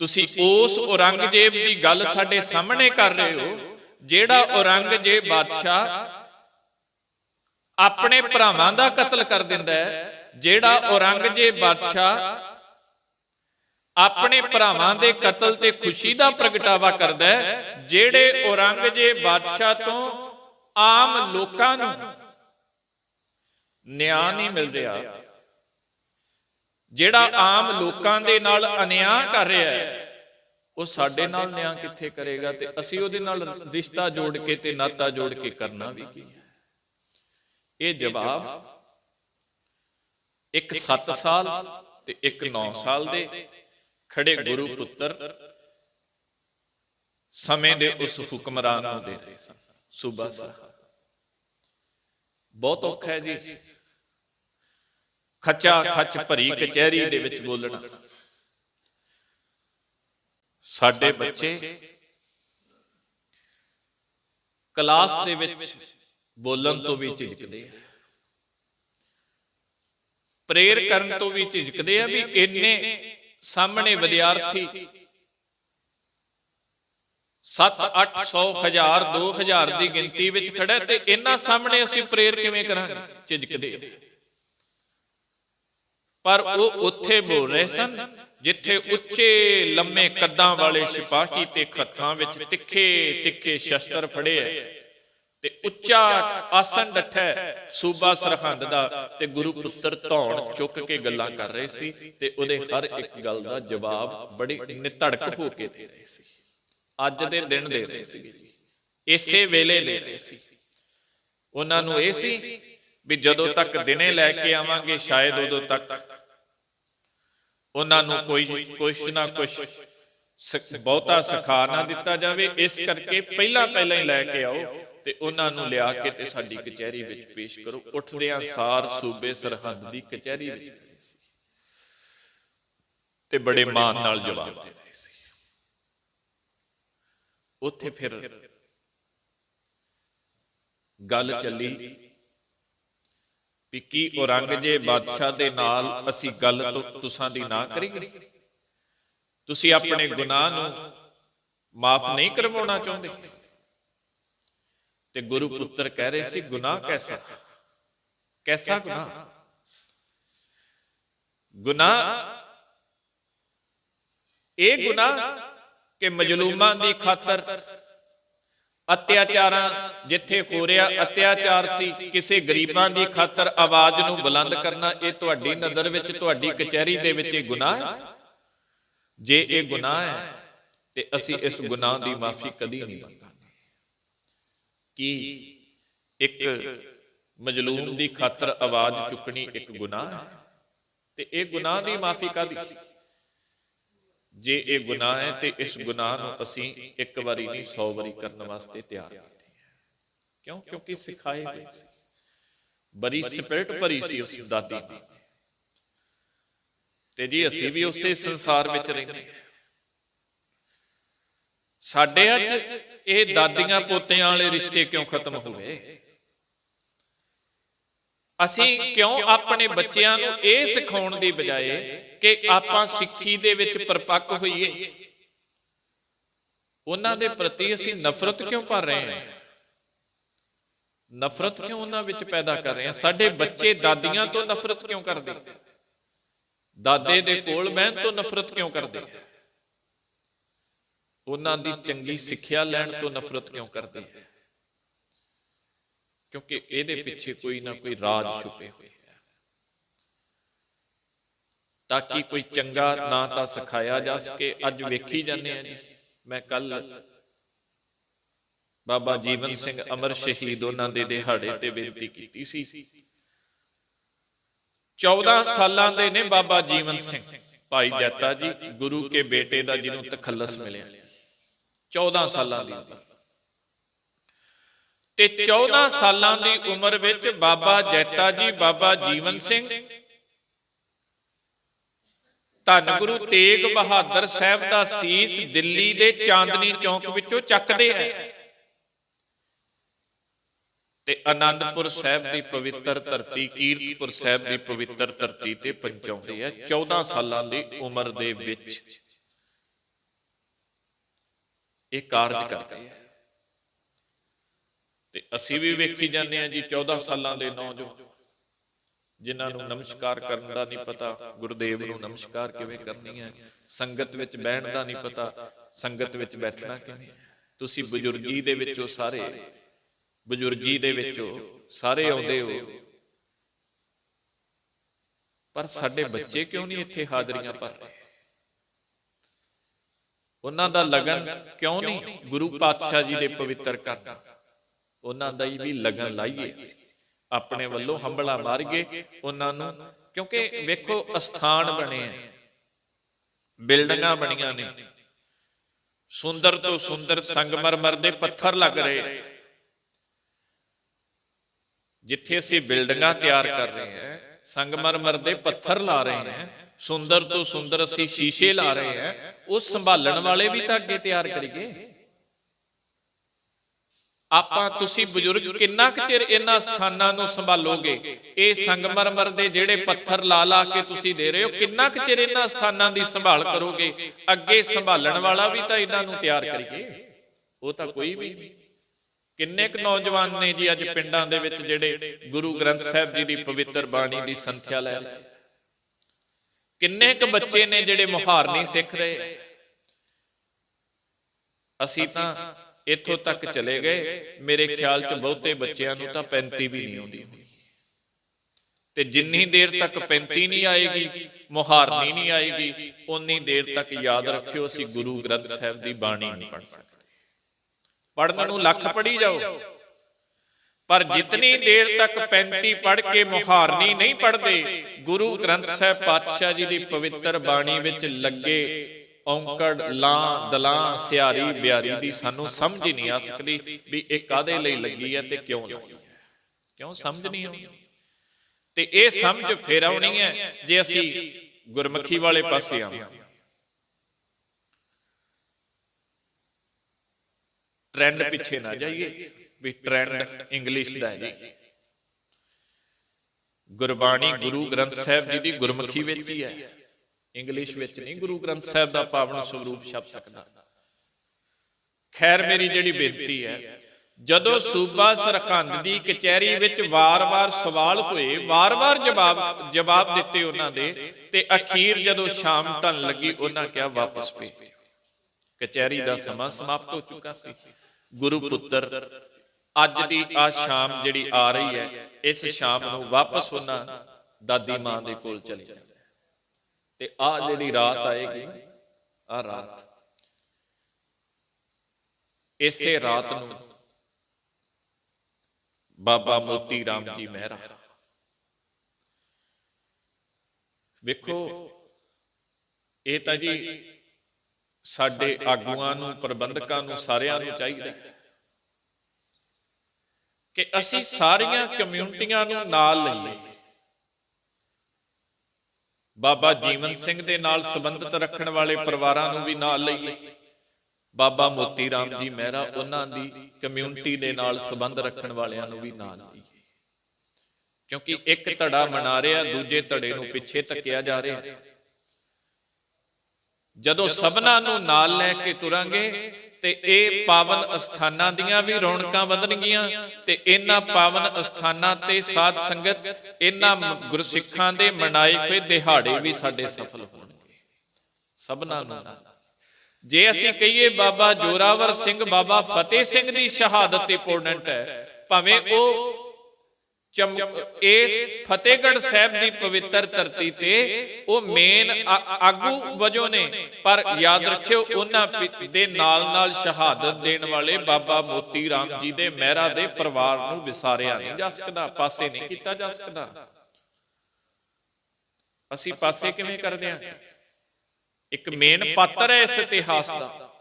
ਤੁਸੀਂ ਉਸ ਔਰੰਗਜ਼ੇਬ ਦੀ ਗੱਲ ਸਾਡੇ ਸਾਹਮਣੇ ਕਰ ਰਹੇ ਹੋ ਜਿਹੜਾ ਔਰੰਗਜ਼ੇਬ ਬਾਦਸ਼ਾਹ ਆਪਣੇ ਭਰਾਵਾਂ ਦਾ ਕਤਲ ਕਰ ਦਿੰਦਾ ਹੈ, ਜਿਹੜਾ ਔਰੰਗਜ਼ੇਬ ਬਾਦਸ਼ਾਹ ਆਪਣੇ ਭਰਾਵਾਂ ਦੇ ਕਤਲ ਤੇ ਖੁਸ਼ੀ ਦਾ ਪ੍ਰਗਟਾਵਾ ਕਰਦਾ ਹੈ, ਜਿਹੜੇ ਔਰੰਗਜ਼ੇਬ ਬਾਦਸ਼ਾਹ ਤੋਂ ਆਮ ਲੋਕਾਂ ਨੂੰ ਨਿਆਂ ਨਹੀਂ ਮਿਲ ਰਿਹਾ। ਜਿਹੜਾ ਆਮ ਲੋਕਾਂ ਦੇ ਨਾਲ ਅਨਿਆਂ ਕਰ ਰਿਹਾ ਹੈ ਉਹ ਸਾਡੇ ਨਾਲ ਨਿਆਂ ਕਿੱਥੇ ਕਰੇਗਾ ਤੇ ਅਸੀਂ ਉਹਦੇ ਨਾਲ ਰਿਸ਼ਤਾ ਜੋੜ ਕੇ ਤੇ ਨਾਤਾ ਜੋੜ ਕੇ ਕਰਨਾ ਵੀ ਕੀ ਹੈ? ਇਹ ਜਵਾਬ ਇੱਕ 7 ਸਾਲ ਤੇ ਇੱਕ 9 ਸਾਲ ਦੇ ਖੜੇ ਗੁਰੂ ਪੁੱਤਰ ਸਮੇਂ ਦੇ ਉਸ ਹੁਕਮਰਾਨ ਨੂੰ ਦੇ ਰਹੇ ਸਨ, ਸੂਬਾ ਸਾਹਿਬ ਬਹੁਤ ਔਖਾ ਹੈ ਜੀ। ਖੱਚਾ ਖੱਚ ਭਰੀ ਕਚਹਿਰੀ ਦੇ ਵਿੱਚ ਬੋਲਣਾ। ਸਾਡੇ ਬੱਚੇ ਕਲਾਸ ਦੇ ਵਿੱਚ ਬੋਲਣ ਤੋਂ ਵੀ ਝਿਜਕਦੇ ਆ। ਪ੍ਰੇਰ ਕਰਨ ਤੋਂ ਵੀ ਝਿਜਕਦੇ ਆ ਵੀ ਇੰਨੇ ਸਾਹਮਣੇ ਵਿਦਿਆਰਥੀ 7 800 1000 2000 ਦੀ ਗਿਣਤੀ ਵਿੱਚ ਖੜਾ ਤੇ ਇਹਨਾਂ ਸਾਹਮਣੇ ਅਸੀਂ ਪ੍ਰੇਰ ਕਿਵੇਂ ਕਰਾਂਗੇ? ਝਿਜਕਦੇ ਆ। ਪਰ ਉਹ ਉੱਥੇ ਬੋਲ ਰਹੇ ਸਨ ਜਿੱਥੇ ਉੱਚੇ ਲੰਮੇ ਕੱਦਾਂ ਵਾਲੇ ਸਿਪਾਹੀ ਤੇ ਹੱਥਾਂ ਵਿੱਚ ਤਿੱਖੇ ਤਿੱਖੇ ਸ਼ਸਤਰ ਫੜੇ ਐ। ਤੇ ਉੱਚਾ ਆਸਨ ਡੱਠਾ ਸੂਬਾ ਸਰਹੰਦ ਦਾ ਤੇ ਗੁਰੂ ਪੁੱਤਰ ਧੌਣ ਚੁੱਕ ਕੇ ਗੱਲਾਂ ਕਰ ਰਹੇ ਸੀ ਤੇ ਉਹਦੇ ਹਰ ਇੱਕ ਗੱਲ ਦਾ ਜਵਾਬ ਬੜੀ ਨਿਧੜਕ ਹੋ ਕੇ ਦੇ ਰਹੇ ਸੀ। ਅੱਜ ਦੇ ਦਿਨ ਦੇ ਰਹੇ ਸੀ ਇਸੇ ਵੇਲੇ ਦੇ ਰਹੇ ਸੀ। ਉਹਨਾਂ ਨੂੰ ਇਹ ਸੀ ਵੀ ਜਦੋਂ ਤੱਕ ਦਿਨੇ ਲੈ ਕੇ ਆਵਾਂਗੇ, ਸ਼ਾਇਦ ਉਦੋਂ ਤੱਕ ਉਹਨਾਂ ਨੂੰ ਕੋਈ ਕੁਛ ਨਾ ਕੁਛ ਬਹੁਤਾ ਸਿਖਾ ਨਾ ਦਿੱਤਾ ਜਾਵੇ। ਇਸ ਕਰਕੇ ਪਹਿਲਾਂ ਪਹਿਲਾਂ ਹੀ ਲੈ ਕੇ ਆਓ ਤੇ ਉਹਨਾਂ ਨੂੰ ਲਿਆ ਕੇ ਤੇ ਸਾਡੀ ਕਚਹਿਰੀ ਵਿੱਚ ਪੇਸ਼ ਕਰੋ। ਉੱਠਦਿਆਂ ਸਾਰ ਸੂਬੇ ਸਰਹੰਦ ਦੀ ਕਚਹਿਰੀ ਵਿੱਚ ਤੇ ਬੜੇ ਮਾਣ ਨਾਲ ਜਵਾਬ ਦੇ ਰਹੇ ਸੀ। ਉੱਥੇ ਫਿਰ ਗੱਲ ਚੱਲੀ। ਵੀ ਕੀ ਔਰੰਗਜ਼ੇਬ ਬਾਦਸ਼ਾਹ ਦੇ ਨਾਲ ਅਸੀਂ ਗੱਲ ਤੋਂ, ਤੁਸਾਂ ਦੀ ਨਾ ਕਰੀਏ? ਤੁਸੀਂ ਆਪਣੇ ਗੁਨਾਹ ਨੂੰ ਮਾਫ ਨਹੀਂ ਕਰਵਾਉਣਾ ਚਾਹੁੰਦੇ? ਤੇ ਗੁਰੂ ਪੁੱਤਰ ਕਹਿ ਰਹੇ ਸੀ, ਗੁਨਾਹ ਕੈਸਾ? ਕੈਸਾ ਗੁਨਾਹ? ਗੁਨਾਹ ਇਹ ਗੁਨਾਹ ਕਿ ਮਜਲੂਮਾਂ ਦੀ ਖਾਤਰ ਅਤਿਆਚਾਰਾਂ ਜਿੱਥੇ ਹੋ ਅਤਿਆਚਾਰ ਸੀ, ਕਿਸੇ ਗਰੀਬਾਂ ਦੀ ਖਾਤਰ ਆਵਾਜ਼ ਨੂੰ ਬੁਲੰਦ ਕਰਨਾ, ਇਹ ਤੁਹਾਡੀ ਨਜ਼ਰ ਵਿੱਚ, ਤੁਹਾਡੀ ਕਚਹਿਰੀ ਦੇ ਵਿੱਚ ਇਹ ਗੁਨਾਹ ਹੈ? ਜੇ ਇਹ ਗੁਨਾਹ ਹੈ, ਤੇ ਅਸੀਂ ਇਸ ਗੁਨਾਹ ਦੀ ਮਾਫੀ ਕਦੀ ਨਹੀਂ ਮੰਗਾਂਗੇ। ਕੀ ਇੱਕ ਮਜਲੂਮ ਦੀ ਖਾਤਰ ਆਵਾਜ਼ ਚੁੱਕਣੀ ਇੱਕ ਗੁਨਾਹ ਹੈ? ਤੇ ਇਹ ਗੁਨਾਹ ਦੀ ਮਾਫੀ ਕਾਦੀ ਜੇ ਇਹ ਗੁਨਾਹ ਹੈ ਤੇ ਇਸ ਗੁਨਾਹ ਨੂੰ ਅਸੀਂ ਇੱਕ ਵਾਰੀ ਨਹੀਂ 100 ਵਾਰੀ ਕਰਨ ਵਾਸਤੇ ਤਿਆਰ ਹਾਂ। ਕਿਉਂ? ਕਿਉਂਕਿ ਸਿਖਾਏ ਗਏ ਸੀ। ਬੜੀ ਸਪਿਰਟ ਭਰੀ ਸੀ ਉਸ ਦਾਦੀ ਦੀ। ਤੇ ਜੀ ਅਸੀਂ ਵੀ ਉਸੇ ਸੰਸਾਰ ਵਿੱਚ ਰਹਿੰਦੇ ਸਾਡੇ ਅੱਜ ਇਹ ਦਾਦੀਆਂ ਪੋਤਿਆਂ ਵਾਲੇ ਰਿਸ਼ਤੇ ਕਿਉਂ ਖਤਮ ਹੋ ਗਏ? ਅਸੀਂ ਕਿਉਂ ਆਪਣੇ ਬੱਚਿਆਂ ਨੂੰ ਇਹ ਸਿਖਾਉਣ ਦੀ ਬਜਾਏ ਕਿ ਆਪਾਂ ਸਿੱਖੀ ਦੇ ਵਿੱਚ ਪਰਪੱਕ ਹੋਈਏ। ਉਹਨਾਂ ਦੇ ਪ੍ਰਤੀ ਅਸੀਂ ਨਫ਼ਰਤ ਕਿਉਂ ਭਰ ਰਹੇ ਹਾਂ? ਨਫ਼ਰਤ ਕਿਉਂ ਉਹਨਾਂ ਵਿੱਚ ਪੈਦਾ ਕਰ ਰਹੇ ਹਾਂ? ਸਾਡੇ ਬੱਚੇ ਦਾਦੀਆਂ ਤੋਂ ਨਫ਼ਰਤ ਕਿਉਂ ਕਰਦੇ? ਦਾਦੇ ਦੇ ਕੋਲ ਬਹਿਣ ਤੋਂ ਨਫ਼ਰਤ ਕਿਉਂ ਕਰਦੇ? ਉਹਨਾਂ ਦੀ ਚੰਗੀ ਸਿੱਖਿਆ ਲੈਣ ਤੋਂ ਨਫ਼ਰਤ ਕਿਉਂ ਕਰਦੇ? ਕਿਉਂਕਿ ਇਹਦੇ ਪਿੱਛੇ ਕੋਈ ਨਾ ਕੋਈ ਰਾਜ ਛੁਪੇ ਹੋਏ। ਤਾਂ ਕਿ ਕੋਈ ਚੰਗਾ ਨਾ ਤਾਂ ਸਿਖਾਇਆ ਜਾ ਸਕੇ। ਅੱਜ ਵੇਖੀ ਜਾਂਦੇ ਆ ਜੀ। ਮੈਂ ਕੱਲ ਬਾਬਾ ਜੀਵਨ ਸਿੰਘ ਅਮਰ ਸ਼ਹੀਦ ਉਹਨਾਂ ਦੇ ਦਿਹਾੜੇ ਤੇ ਬੇਨਤੀ ਕੀਤੀ ਸੀ। 14 ਸਾਲਾਂ ਦੇ ਨੇ ਬਾਬਾ ਜੀਵਨ ਸਿੰਘ। ਭਾਈ ਜੱਤਾ ਜੀ, ਗੁਰੂ ਕੇ ਬੇਟੇ ਦਾ ਜਿਹਨੂੰ ਤਖੱਲਸ ਮਿਲਿਆ। 14 ਸਾਲਾਂ ਦੀ ਉਮਰ। ਤੇ 14 ਸਾਲਾਂ ਦੀ ਉਮਰ ਵਿੱਚ ਬਾਬਾ ਜੈਤਾ ਜੀ, ਬਾਬਾ ਜੀਵਨ ਸਿੰਘ ਧੰਨ ਗੁਰੂ ਤੇਗ ਬਹਾਦਰ ਸਾਹਿਬ ਦਾ ਸੀਸ ਦਿੱਲੀ ਦੇ ਚਾਂਦਨੀ ਚੌਂਕ ਵਿੱਚੋਂ ਚੱਕਦੇ ਹੈ ਤੇ ਆਨੰਦਪੁਰ ਸਾਹਿਬ ਦੀ ਪਵਿੱਤਰ ਧਰਤੀ, ਕੀਰਤਪੁਰ ਸਾਹਿਬ ਦੀ ਪਵਿੱਤਰ ਧਰਤੀ ਤੇ ਪਹੁੰਚਾਉਂਦੇ ਆ 14 ਸਾਲਾਂ ਦੀ ਉਮਰ ਦੇ ਵਿੱਚ। ਇਹ ਕਾਰਜ ਕਰਦੇ ਆ। ਤੇ ਅਸੀਂ ਵੀ ਵੇਖੀ ਜਾਂਦੇ ਆ ਜੀ 14 ਸਾਲਾਂ ਦੇ ਨੌਜਵਾਨ। ਜਿਨ੍ਹਾਂ ਨੂੰ ਨਮਸਕਾਰ ਕਰਨ ਦਾ ਨਹੀਂ ਪਤਾ, ਗੁਰਦੇਵ ਨੂੰ ਨਮਸਕਾਰ ਕਿਵੇਂ ਕਰਨੀ ਹੈ? ਸੰਗਤ ਵਿੱਚ ਬਹਿਣ ਦਾ ਨਹੀਂ ਪਤਾ, ਸੰਗਤ ਵਿੱਚ ਬੈਠਣਾ ਕਿਵੇਂ ਤੁਸੀਂ ਬਜ਼ੁਰਗੀ ਦੇ ਵਿੱਚੋਂ ਸਾਰੇ, ਬਜ਼ੁਰਗੀ ਦੇ ਵਿੱਚੋਂ ਸਾਰੇ ਆਉਂਦੇ ਹੋ। ਪਰ ਸਾਡੇ ਬੱਚੇ ਕਿਉਂ ਨਹੀਂ ਇੱਥੇ ਹਾਜ਼ਰੀਆਂ ਭਰ ਰਹੇ? ਉਹਨਾਂ ਦਾ ਲਗਨ ਕਿਉਂ ਨਹੀਂ ਗੁਰੂ ਪਾਤਸ਼ਾਹ ਜੀ ਦੇ ਪਵਿੱਤਰ ਕਰਨ ਉਹਨਾਂ ਦਾ ਹੀ ਵੀ ਲਗਨ ਲਾਈਏ ਆਪਣੇ ਵੱਲੋਂ ਹੰਬਲਾ ਮਾਰੀਏ ਉਹਨਾਂ ਨੂੰ ਕਿਉਂਕਿ ਵੇਖੋ ਅਸਥਾਨ ਬਣੇ ਆ। ਬਿਲਡਿੰਗਾਂ ਬਣੀਆਂ ਨੇ। ਸੁੰਦਰ ਤੋਂ ਸੁੰਦਰ ਸੰਗਮਰਮਰ ਦੇ ਪੱਥਰ ਲੱਗ ਰਹੇ। ਜਿੱਥੇ ਅਸੀਂ ਬਿਲਡਿੰਗਾਂ ਤਿਆਰ ਕਰ ਰਹੇ ਹਾਂ ਸੰਗਮਰਮਰ ਦੇ ਪੱਥਰ ਲਾ ਰਹੇ ਹਾਂ। ਸੁੰਦਰ ਤੋਂ ਸੁੰਦਰ ਅਸੀਂ ਸ਼ੀਸ਼ੇ ਲਾ ਰਹੇ ਹਾਂ। ਉਹ ਸੰਭਾਲਣ ਵਾਲੇ ਵੀ ਤਾਂ ਅੱਗੇ ਤਿਆਰ ਕਰੀਏ। ਆਪਾਂ ਤੁਸੀਂ ਬਜ਼ੁਰਗ ਕਿੰਨਾ ਕੁ ਚਿਰ ਇਹਨਾਂ ਸਥਾਨਾਂ ਨੂੰ ਸੰਭਾਲੋਗੇ? ਇਹ ਸੰਗਮਰਮਰ ਦੇ ਜਿਹੜੇ ਪੱਥਰ ਲਾ ਲਾ ਕੇ ਤੁਸੀਂ ਦੇ ਰਹੇ ਹੋ, ਕਿੰਨਾ ਕੁ ਚਿਰ ਇਹਨਾਂ ਸਥਾਨਾਂ ਦੀ ਸੰਭਾਲ ਕਰੋਗੇ? ਅੱਗੇ ਸੰਭਾਲਣ ਵਾਲਾ ਵੀ ਤਾਂ ਇਹਨਾਂ ਨੂੰ ਤਿਆਰ ਕਰੀਏ। ਉਹ ਤਾਂ ਕੋਈ ਵੀ ਕਿੰਨੇ ਕੁ ਨੌਜਵਾਨ ਨੇ ਜੀ ਅੱਜ ਪਿੰਡਾਂ ਦੇ ਵਿੱਚ ਜਿਹੜੇ ਗੁਰੂ ਗ੍ਰੰਥ ਸਾਹਿਬ ਜੀ ਦੀ ਪਵਿੱਤਰ ਬਾਣੀ ਦੀ ਸੰਥਿਆ ਲੈ ਲੈ ਕਿੰਨੇ ਕੁ ਬੱਚੇ ਨੇ ਜਿਹੜੇ ਮੁਹਾਰਨੀ ਸਿੱਖ ਰਹੇ? ਅਸੀਂ ਤਾਂ ਇੱਥੋਂ ਤੱਕ ਚਲੇ ਗਏ। ਮੇਰੇ ਖਿਆਲ 'ਚ ਬਹੁਤੇ ਬੱਚਿਆਂ ਨੂੰ ਤਾਂ 35 ਵੀ ਨਹੀਂ ਆਉਂਦੀ ਤੇ ਜਿੰਨੀ ਦੇਰ ਤੱਕ 35 ਨਹੀਂ ਆਏਗੀ ਮੁਹਾਰਨੀ ਨਹੀਂ ਆਏਗੀ ਉਨੀ ਦੇਰ ਤੱਕ ਯਾਦ ਰੱਖਿਓ ਅਸੀਂ ਗੁਰੂ ਗ੍ਰੰਥ ਸਾਹਿਬ ਦੀ ਬਾਣੀ ਨਹੀਂ ਪੜ੍ਹ ਸਕਦੇ। ਪੜਨ ਨੂੰ ਲੱਖ ਪੜੀ ਜਾਓ। ਪਰ ਜਿਤਨੀ ਦੇਰ ਤੱਕ 35 ਪੜ ਕੇ ਮੁਹਾਰਨੀ ਨਹੀਂ ਪੜਦੇ ਗੁਰੂ ਗ੍ਰੰਥ ਸਾਹਿਬ ਪਾਤਸ਼ਾਹ ਜੀ ਦੀ ਪਵਿੱਤਰ ਬਾਣੀ ਵਿੱਚ ਲੱਗੇ। ਔਂਕੜ, ਲਾਂ, ਦਲਾਂ ਸਿਆਰੀ ਬਿਆਰੀ ਦੀ ਸਾਨੂੰ ਸਮਝ ਹੀ ਨਹੀਂ ਆ ਸਕਦੀ ਵੀ ਇਹ ਕਾਦੇ ਲਈ ਲੱਗੀ ਹੈ ਤੇ ਕਿਉਂ ਲੱਗੀ ਹੈ। ਕਿਉਂ ਸਮਝ ਨਹੀਂ ਆਉਂਦੀ? ਤੇ ਇਹ ਸਮਝ ਫੇਰ ਆਉਣੀ ਹੈ ਜੇ ਅਸੀਂ ਗੁਰਮੁਖੀ ਵਾਲੇ ਪਾਸੇ ਆਵਾਂਗੇ ਟ੍ਰੈਂਡ ਪਿੱਛੇ ਨਾ ਜਾਈਏ, ਵੀ ਟ੍ਰੈਂਡ ਇੰਗਲਿਸ਼ ਦਾ ਹੈ ਜੀ। ਗੁਰਬਾਣੀ ਗੁਰੂ ਗ੍ਰੰਥ ਸਾਹਿਬ ਜੀ ਦੀ ਗੁਰਮੁਖੀ ਵਿੱਚ ਹੀ ਹੈ। ਇੰਗਲਿਸ਼ ਵਿੱਚ ਨਹੀਂ ਗੁਰੂ ਗ੍ਰੰਥ ਸਾਹਿਬ ਦਾ ਪਾਵਨ ਸਰੂਪ ਛਪ ਸਕਦਾ। ਖੈਰ ਮੇਰੀ ਜਿਹੜੀ ਬੇਨਤੀ ਹੈ ਜਦੋਂ ਸੂਬਾ ਸਰਹੰਦ ਦੀ ਕਚਹਿਰੀ ਵਿੱਚ ਵਾਰ-ਵਾਰ ਸਵਾਲ ਹੋਏ ਵਾਰ-ਵਾਰ ਜਵਾਬ ਜਵਾਬ ਦਿੱਤੇ ਉਹਨਾਂ ਦੇ ਤੇ ਅਖੀਰ ਜਦੋਂ ਸ਼ਾਮ ਢਲਣ ਲੱਗੀ ਉਹਨਾਂ ਕਿਹਾ ਵਾਪਸ ਭੇਜ। ਕਚਹਿਰੀ ਦਾ ਸਮਾਂ ਸਮਾਪਤ ਹੋ ਚੁੱਕਾ ਸੀ। ਗੁਰੂ ਪੁੱਤਰ ਅੱਜ ਦੀ ਆ ਸ਼ਾਮ ਜਿਹੜੀ ਆ ਰਹੀ ਹੈ ਇਸ ਸ਼ਾਮ ਨੂੰ ਵਾਪਸ ਉਹਨਾਂ ਦਾਦੀ ਮਾਂ ਦੇ ਕੋਲ ਚਲੇ ਜਾਂਦੇ ਤੇ ਆ ਜਿਹੜੀ ਰਾਤ ਆਏਗੀ ਆ ਰਾਤ। ਇਸੇ ਰਾਤ ਨੂੰ ਬਾਬਾ ਮੋਤੀ ਰਾਮ ਜੀ ਮਹਿਰਾ। ਵੇਖੋ, ਇਹ ਤਾਂ ਜੀ ਸਾਡੇ ਆਗੂਆਂ ਨੂੰ, ਪ੍ਰਬੰਧਕਾਂ ਨੂੰ ਸਾਰਿਆਂ ਨੂੰ ਚਾਹੀਦਾ ਕਿ ਅਸੀਂ ਸਾਰੀਆਂ ਕਮਿਊਨਿਟੀਆਂ ਨੂੰ ਨਾਲ ਲਈਏ। ਬਾਬਾ ਜੀਵਨ ਸਿੰਘ ਦੇ ਨਾਲ ਸੰਬੰਧਿਤ ਰੱਖਣ ਵਾਲੇ ਪਰਿਵਾਰਾਂ ਨੂੰ ਵੀ ਨਾਲ ਲਈਏ। ਬਾਬਾ ਮੋਤੀ ਰਾਮ ਜੀ ਮਹਿਰਾ, ਉਹਨਾਂ ਦੀ ਕਮਿਊਨਿਟੀ ਦੇ ਨਾਲ ਸੰਬੰਧ ਰੱਖਣ ਵਾਲਿਆਂ ਨੂੰ ਵੀ ਨਾਲ ਲਈਏ। ਕਿਉਂਕਿ ਇੱਕ ਧੜਾ ਮਨਾ ਰਿਹਾ, ਦੂਜੇ ਧੜੇ ਨੂੰ ਪਿੱਛੇ ਧੱਕਿਆ ਜਾ ਰਿਹਾ। ਜਦੋਂ ਸਭਨਾਂ ਨੂੰ ਨਾਲ ਲੈ ਕੇ ਤੁਰਾਂਗੇ ਤੇ ਇਹ ਪਾਵਨ ਅਸਥਾਨਾਂ ਦੀਆਂ ਵੀ ਰੌਣਕਾਂ ਵਧਣਗੀਆਂ ਤੇ ਇਹਨਾਂ ਪਾਵਨ ਅਸਥਾਨਾਂ ਤੇ ਸਾਧ ਸੰਗਤ ਇਹਨਾਂ ਗੁਰਸਿੱਖਾਂ ਦੇ ਮਨਾਏ ਹੋਏ ਦਿਹਾੜੇ ਵੀ ਸਾਡੇ ਸਫਲ ਹੋਣਗੇ। ਸਭਨਾਂ ਨੂੰ ਜੇ ਅਸੀਂ ਕਹੀਏ ਬਾਬਾ ਜੋਰਾਵਰ ਸਿੰਘ, ਬਾਬਾ ਫਤਿਹ ਸਿੰਘ ਦੀ ਸ਼ਹਾਦਤ ਇੰਪੋਰਟੈਂਟ ਹੈ, ਭਾਵੇਂ ਉਹ ਇਸ ਫਤਿਹਗੜ੍ਹ ਸਾਹਿਬ ਦੀ ਪਵਿੱਤਰ ਧਰਤੀ ਤੇ ਉਹ ਮੇਨ ਆਗੂ ਵਜੋਂ ਨੇ। ਪਰ ਯਾਦ ਰੱਖਿਓ, ਉਹਨਾਂ ਦੇ ਨਾਲ ਨਾਲ ਸ਼ਹਾਦਤ ਦੇਣ ਵਾਲੇ ਬਾਬਾ ਮੋਤੀ ਰਾਮ ਜੀ ਦੇ ਮਹਿਰਾ ਦੇ ਪਰਿਵਾਰ ਨੂੰ ਵਿਸਾਰਿਆ ਨਹੀਂ ਜਾ ਸਕਦਾ। ਪਾਸੇ ਨਹੀਂ ਕੀਤਾ ਜਾ ਸਕਦਾ। ਅਸੀਂ ਪਾਸੇ ਕਿਵੇਂ ਕਰਦੇ ਹਾਂ? ਇੱਕ ਮੇਨ ਪਾਤਰ ਹੈ ਇਸ ਇਤਿਹਾਸ ਦਾ।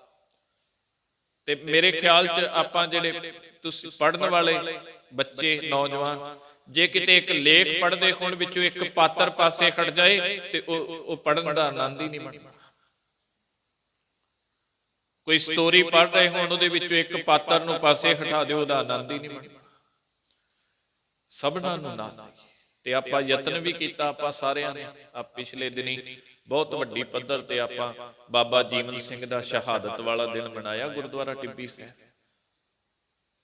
ਤੇ ਮੇਰੇ ਖਿਆਲ 'ਚ ਆਪਾਂ ਜਿਹੜੇ ਤੁਸੀਂ ਪੜਨ ਵਾਲੇ ਬੱਚੇ, ਨੌਜਵਾਨ ਜੇ ਕਿਤੇ ਇੱਕ ਲੇਖ ਪੜਦੇ ਹੋਣ ਵਿੱਚੋਂ ਇੱਕ ਪਾਤਰ ਪਾਸੇ ਖੜ ਜਾਏ ਤੇ ਉਹ ਉਹ ਪੜਨ ਦਾ ਆਨੰਦ ਹੀ ਨਹੀਂ ਬਣਦਾ। ਕੋਈ ਸਟੋਰੀ ਪੜ ਰਹੇ ਹੋਣ ਉਹਦੇ ਵਿੱਚੋਂ ਇੱਕ ਪਾਤਰ ਨੂੰ ਪਾਸੇ ਹਟਾ ਦਿਓ ਉਹਦਾ ਆਨੰਦ ਹੀ ਨਹੀਂ ਬਣਦਾ। ਸਭਨਾਂ ਨੂੰ ਨਾਲ ਤੇ ਆਪਾਂ ਯਤਨ ਵੀ ਕੀਤਾ ਆਪਾਂ ਸਾਰਿਆਂ ਨੇ। ਆ ਪਿਛਲੇ ਦਿਨੀ ਬਹੁਤ ਵੱਡੀ ਪੱਧਰ ਤੇ ਆਪਾਂ ਬਾਬਾ ਜੀਵਨ ਸਿੰਘ ਦਾ ਸ਼ਹਾਦਤ ਵਾਲਾ ਦਿਨ ਮਨਾਇਆ ਗੁਰਦੁਆਰਾ ਟਿੱਬੀ ਸਾਹਿਬ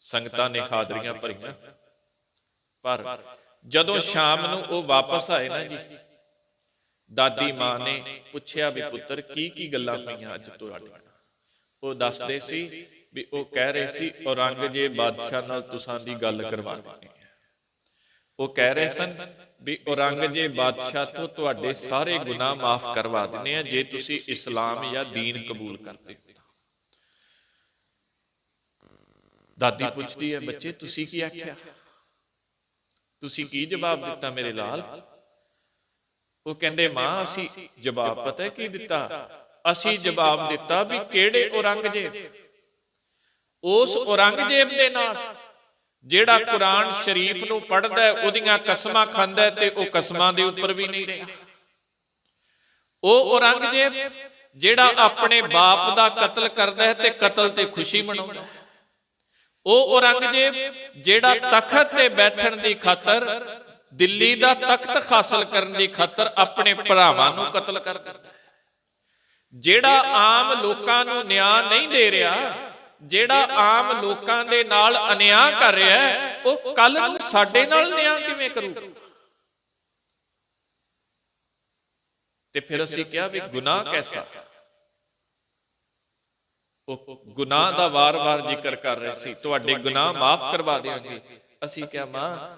ਸੰਗਤਾਂ ਨੇ ਹਾਜ਼ਰੀਆਂ ਭਰੀਆਂ। ਪਰ ਜਦੋਂ ਸ਼ਾਮ ਨੂੰ ਉਹ ਵਾਪਸ ਆਏ ਨਾ ਜੀ, ਦਾਦੀ ਮਾਂ ਨੇ ਪੁੱਛਿਆ ਵੀ ਪੁੱਤਰ, ਕੀ ਕੀ ਗੱਲਾਂ ਹੋਈਆਂ ਅੱਜ ਤੁਹਾਡੀਆਂ ਉਹ ਦੱਸਦੇ ਸੀ ਵੀ ਉਹ ਕਹਿ ਰਹੇ ਸੀ, ਔਰੰਗਜ਼ੇਬ ਬਾਦਸ਼ਾਹ ਨਾਲ ਤੁਸਾਂ ਦੀ ਗੱਲ ਕਰਵਾ ਦੇਣੀ ਉਹ ਕਹਿ ਰਹੇ ਸਨ ਵੀ ਔਰੰਗਜ਼ੇਬ ਬਾਦਸ਼ਾਹ ਤੋਂ ਤੁਹਾਡੇ ਸਾਰੇ ਗੁਨਾਹ ਮਾਫ ਕਰਵਾ ਦਿੰਨੇ ਆ ਜੇ ਤੁਸੀਂ ਇਸਲਾਮ ਜਾਂ ਦੀਨ ਕਬੂਲ ਕਰਦੇ ਹੋ ਦਾਦੀ ਪੁੱਛਦੀ ਹੈ, ਬੱਚੇ, ਤੁਸੀਂ ਕੀ ਆਖਿਆ? ਤੁਸੀਂ ਕੀ ਜਵਾਬ ਦਿੱਤਾ ਮੇਰੇ ਲਾਲ? ਉਹ ਕਹਿੰਦੇ ਮਾਂ ਅਸੀਂ ਜਵਾਬ ਪਤਾ ਕੀ ਦਿੱਤਾ? ਅਸੀਂ ਜਵਾਬ ਦਿੱਤਾ ਵੀ ਕਿਹੜੇ ਔਰੰਗਜ਼ੇਬ? ਉਸ ਔਰੰਗਜ਼ੇਬ ਦੇ ਨਾਲ। ਜਿਹੜਾ ਕੁਰਾਨ ਸ਼ਰੀਫ ਨੂੰ ਪੜ੍ਹਦਾ ਉਹਦੀਆਂ ਕਸਮਾਂ ਖਾਂਦਾ ਤੇ ਉਹ ਕਸਮਾਂ ਦੇ ਉੱਪਰ ਵੀ ਨਹੀਂ ਰਿਹਾ ਉਹ ਔਰੰਗਜ਼ੇਬ ਜਿਹੜਾ ਆਪਣੇ ਬਾਪ ਦਾ ਕਤਲ ਕਰਦਾ ਹੈ ਤੇ ਕਤਲ ਤੇ ਖੁਸ਼ੀ ਮਨਾਉਂਦਾ ਹੈ। ਉਹ ਔਰੰਗਜ਼ੇਬ ਜਿਹੜਾ ਤਖਤ ਤੇ ਬੈਠਣ ਦੀ ਖਾਤਰ, ਦਿੱਲੀ ਦਾ ਤਖਤ ਹਾਸਲ ਕਰਨ ਦੀ ਖਾਤਰ ਆਪਣੇ ਭਰਾਵਾਂ ਨੂੰ ਕਤਲ ਕਰ ਦਿੰਦਾ ਜਿਹੜਾ ਆਮ ਲੋਕਾਂ ਨੂੰ ਨਿਆਂ ਨਹੀਂ ਦੇ ਰਿਹਾ, ਜਿਹੜਾ ਆਮ ਲੋਕਾਂ ਦੇ ਨਾਲ ਅਨਿਆਂ ਕਰ ਰਿਹਾ ਉਹ ਕੱਲ ਨੂੰ ਸਾਡੇ ਨਾਲ ਨਿਆਂ ਕਿਵੇਂ ਕਰੂਗਾ ਤੇ ਫਿਰ ਅਸੀਂ ਕਿਹਾ ਵੀ ਗੁਨਾਹ ਕੈਸਾ? ਉਹ ਗੁਨਾਹ ਦਾ ਵਾਰ-ਵਾਰ ਜ਼ਿਕਰ ਕਰ ਰਹੇ ਸੀ। ਤੁਹਾਡੇ ਗੁਨਾਹ ਮਾਫ ਕਰਵਾ ਦੇਵਾਂਗੇ ਅਸੀਂ ਕਿਹਾ, ਮਾਂ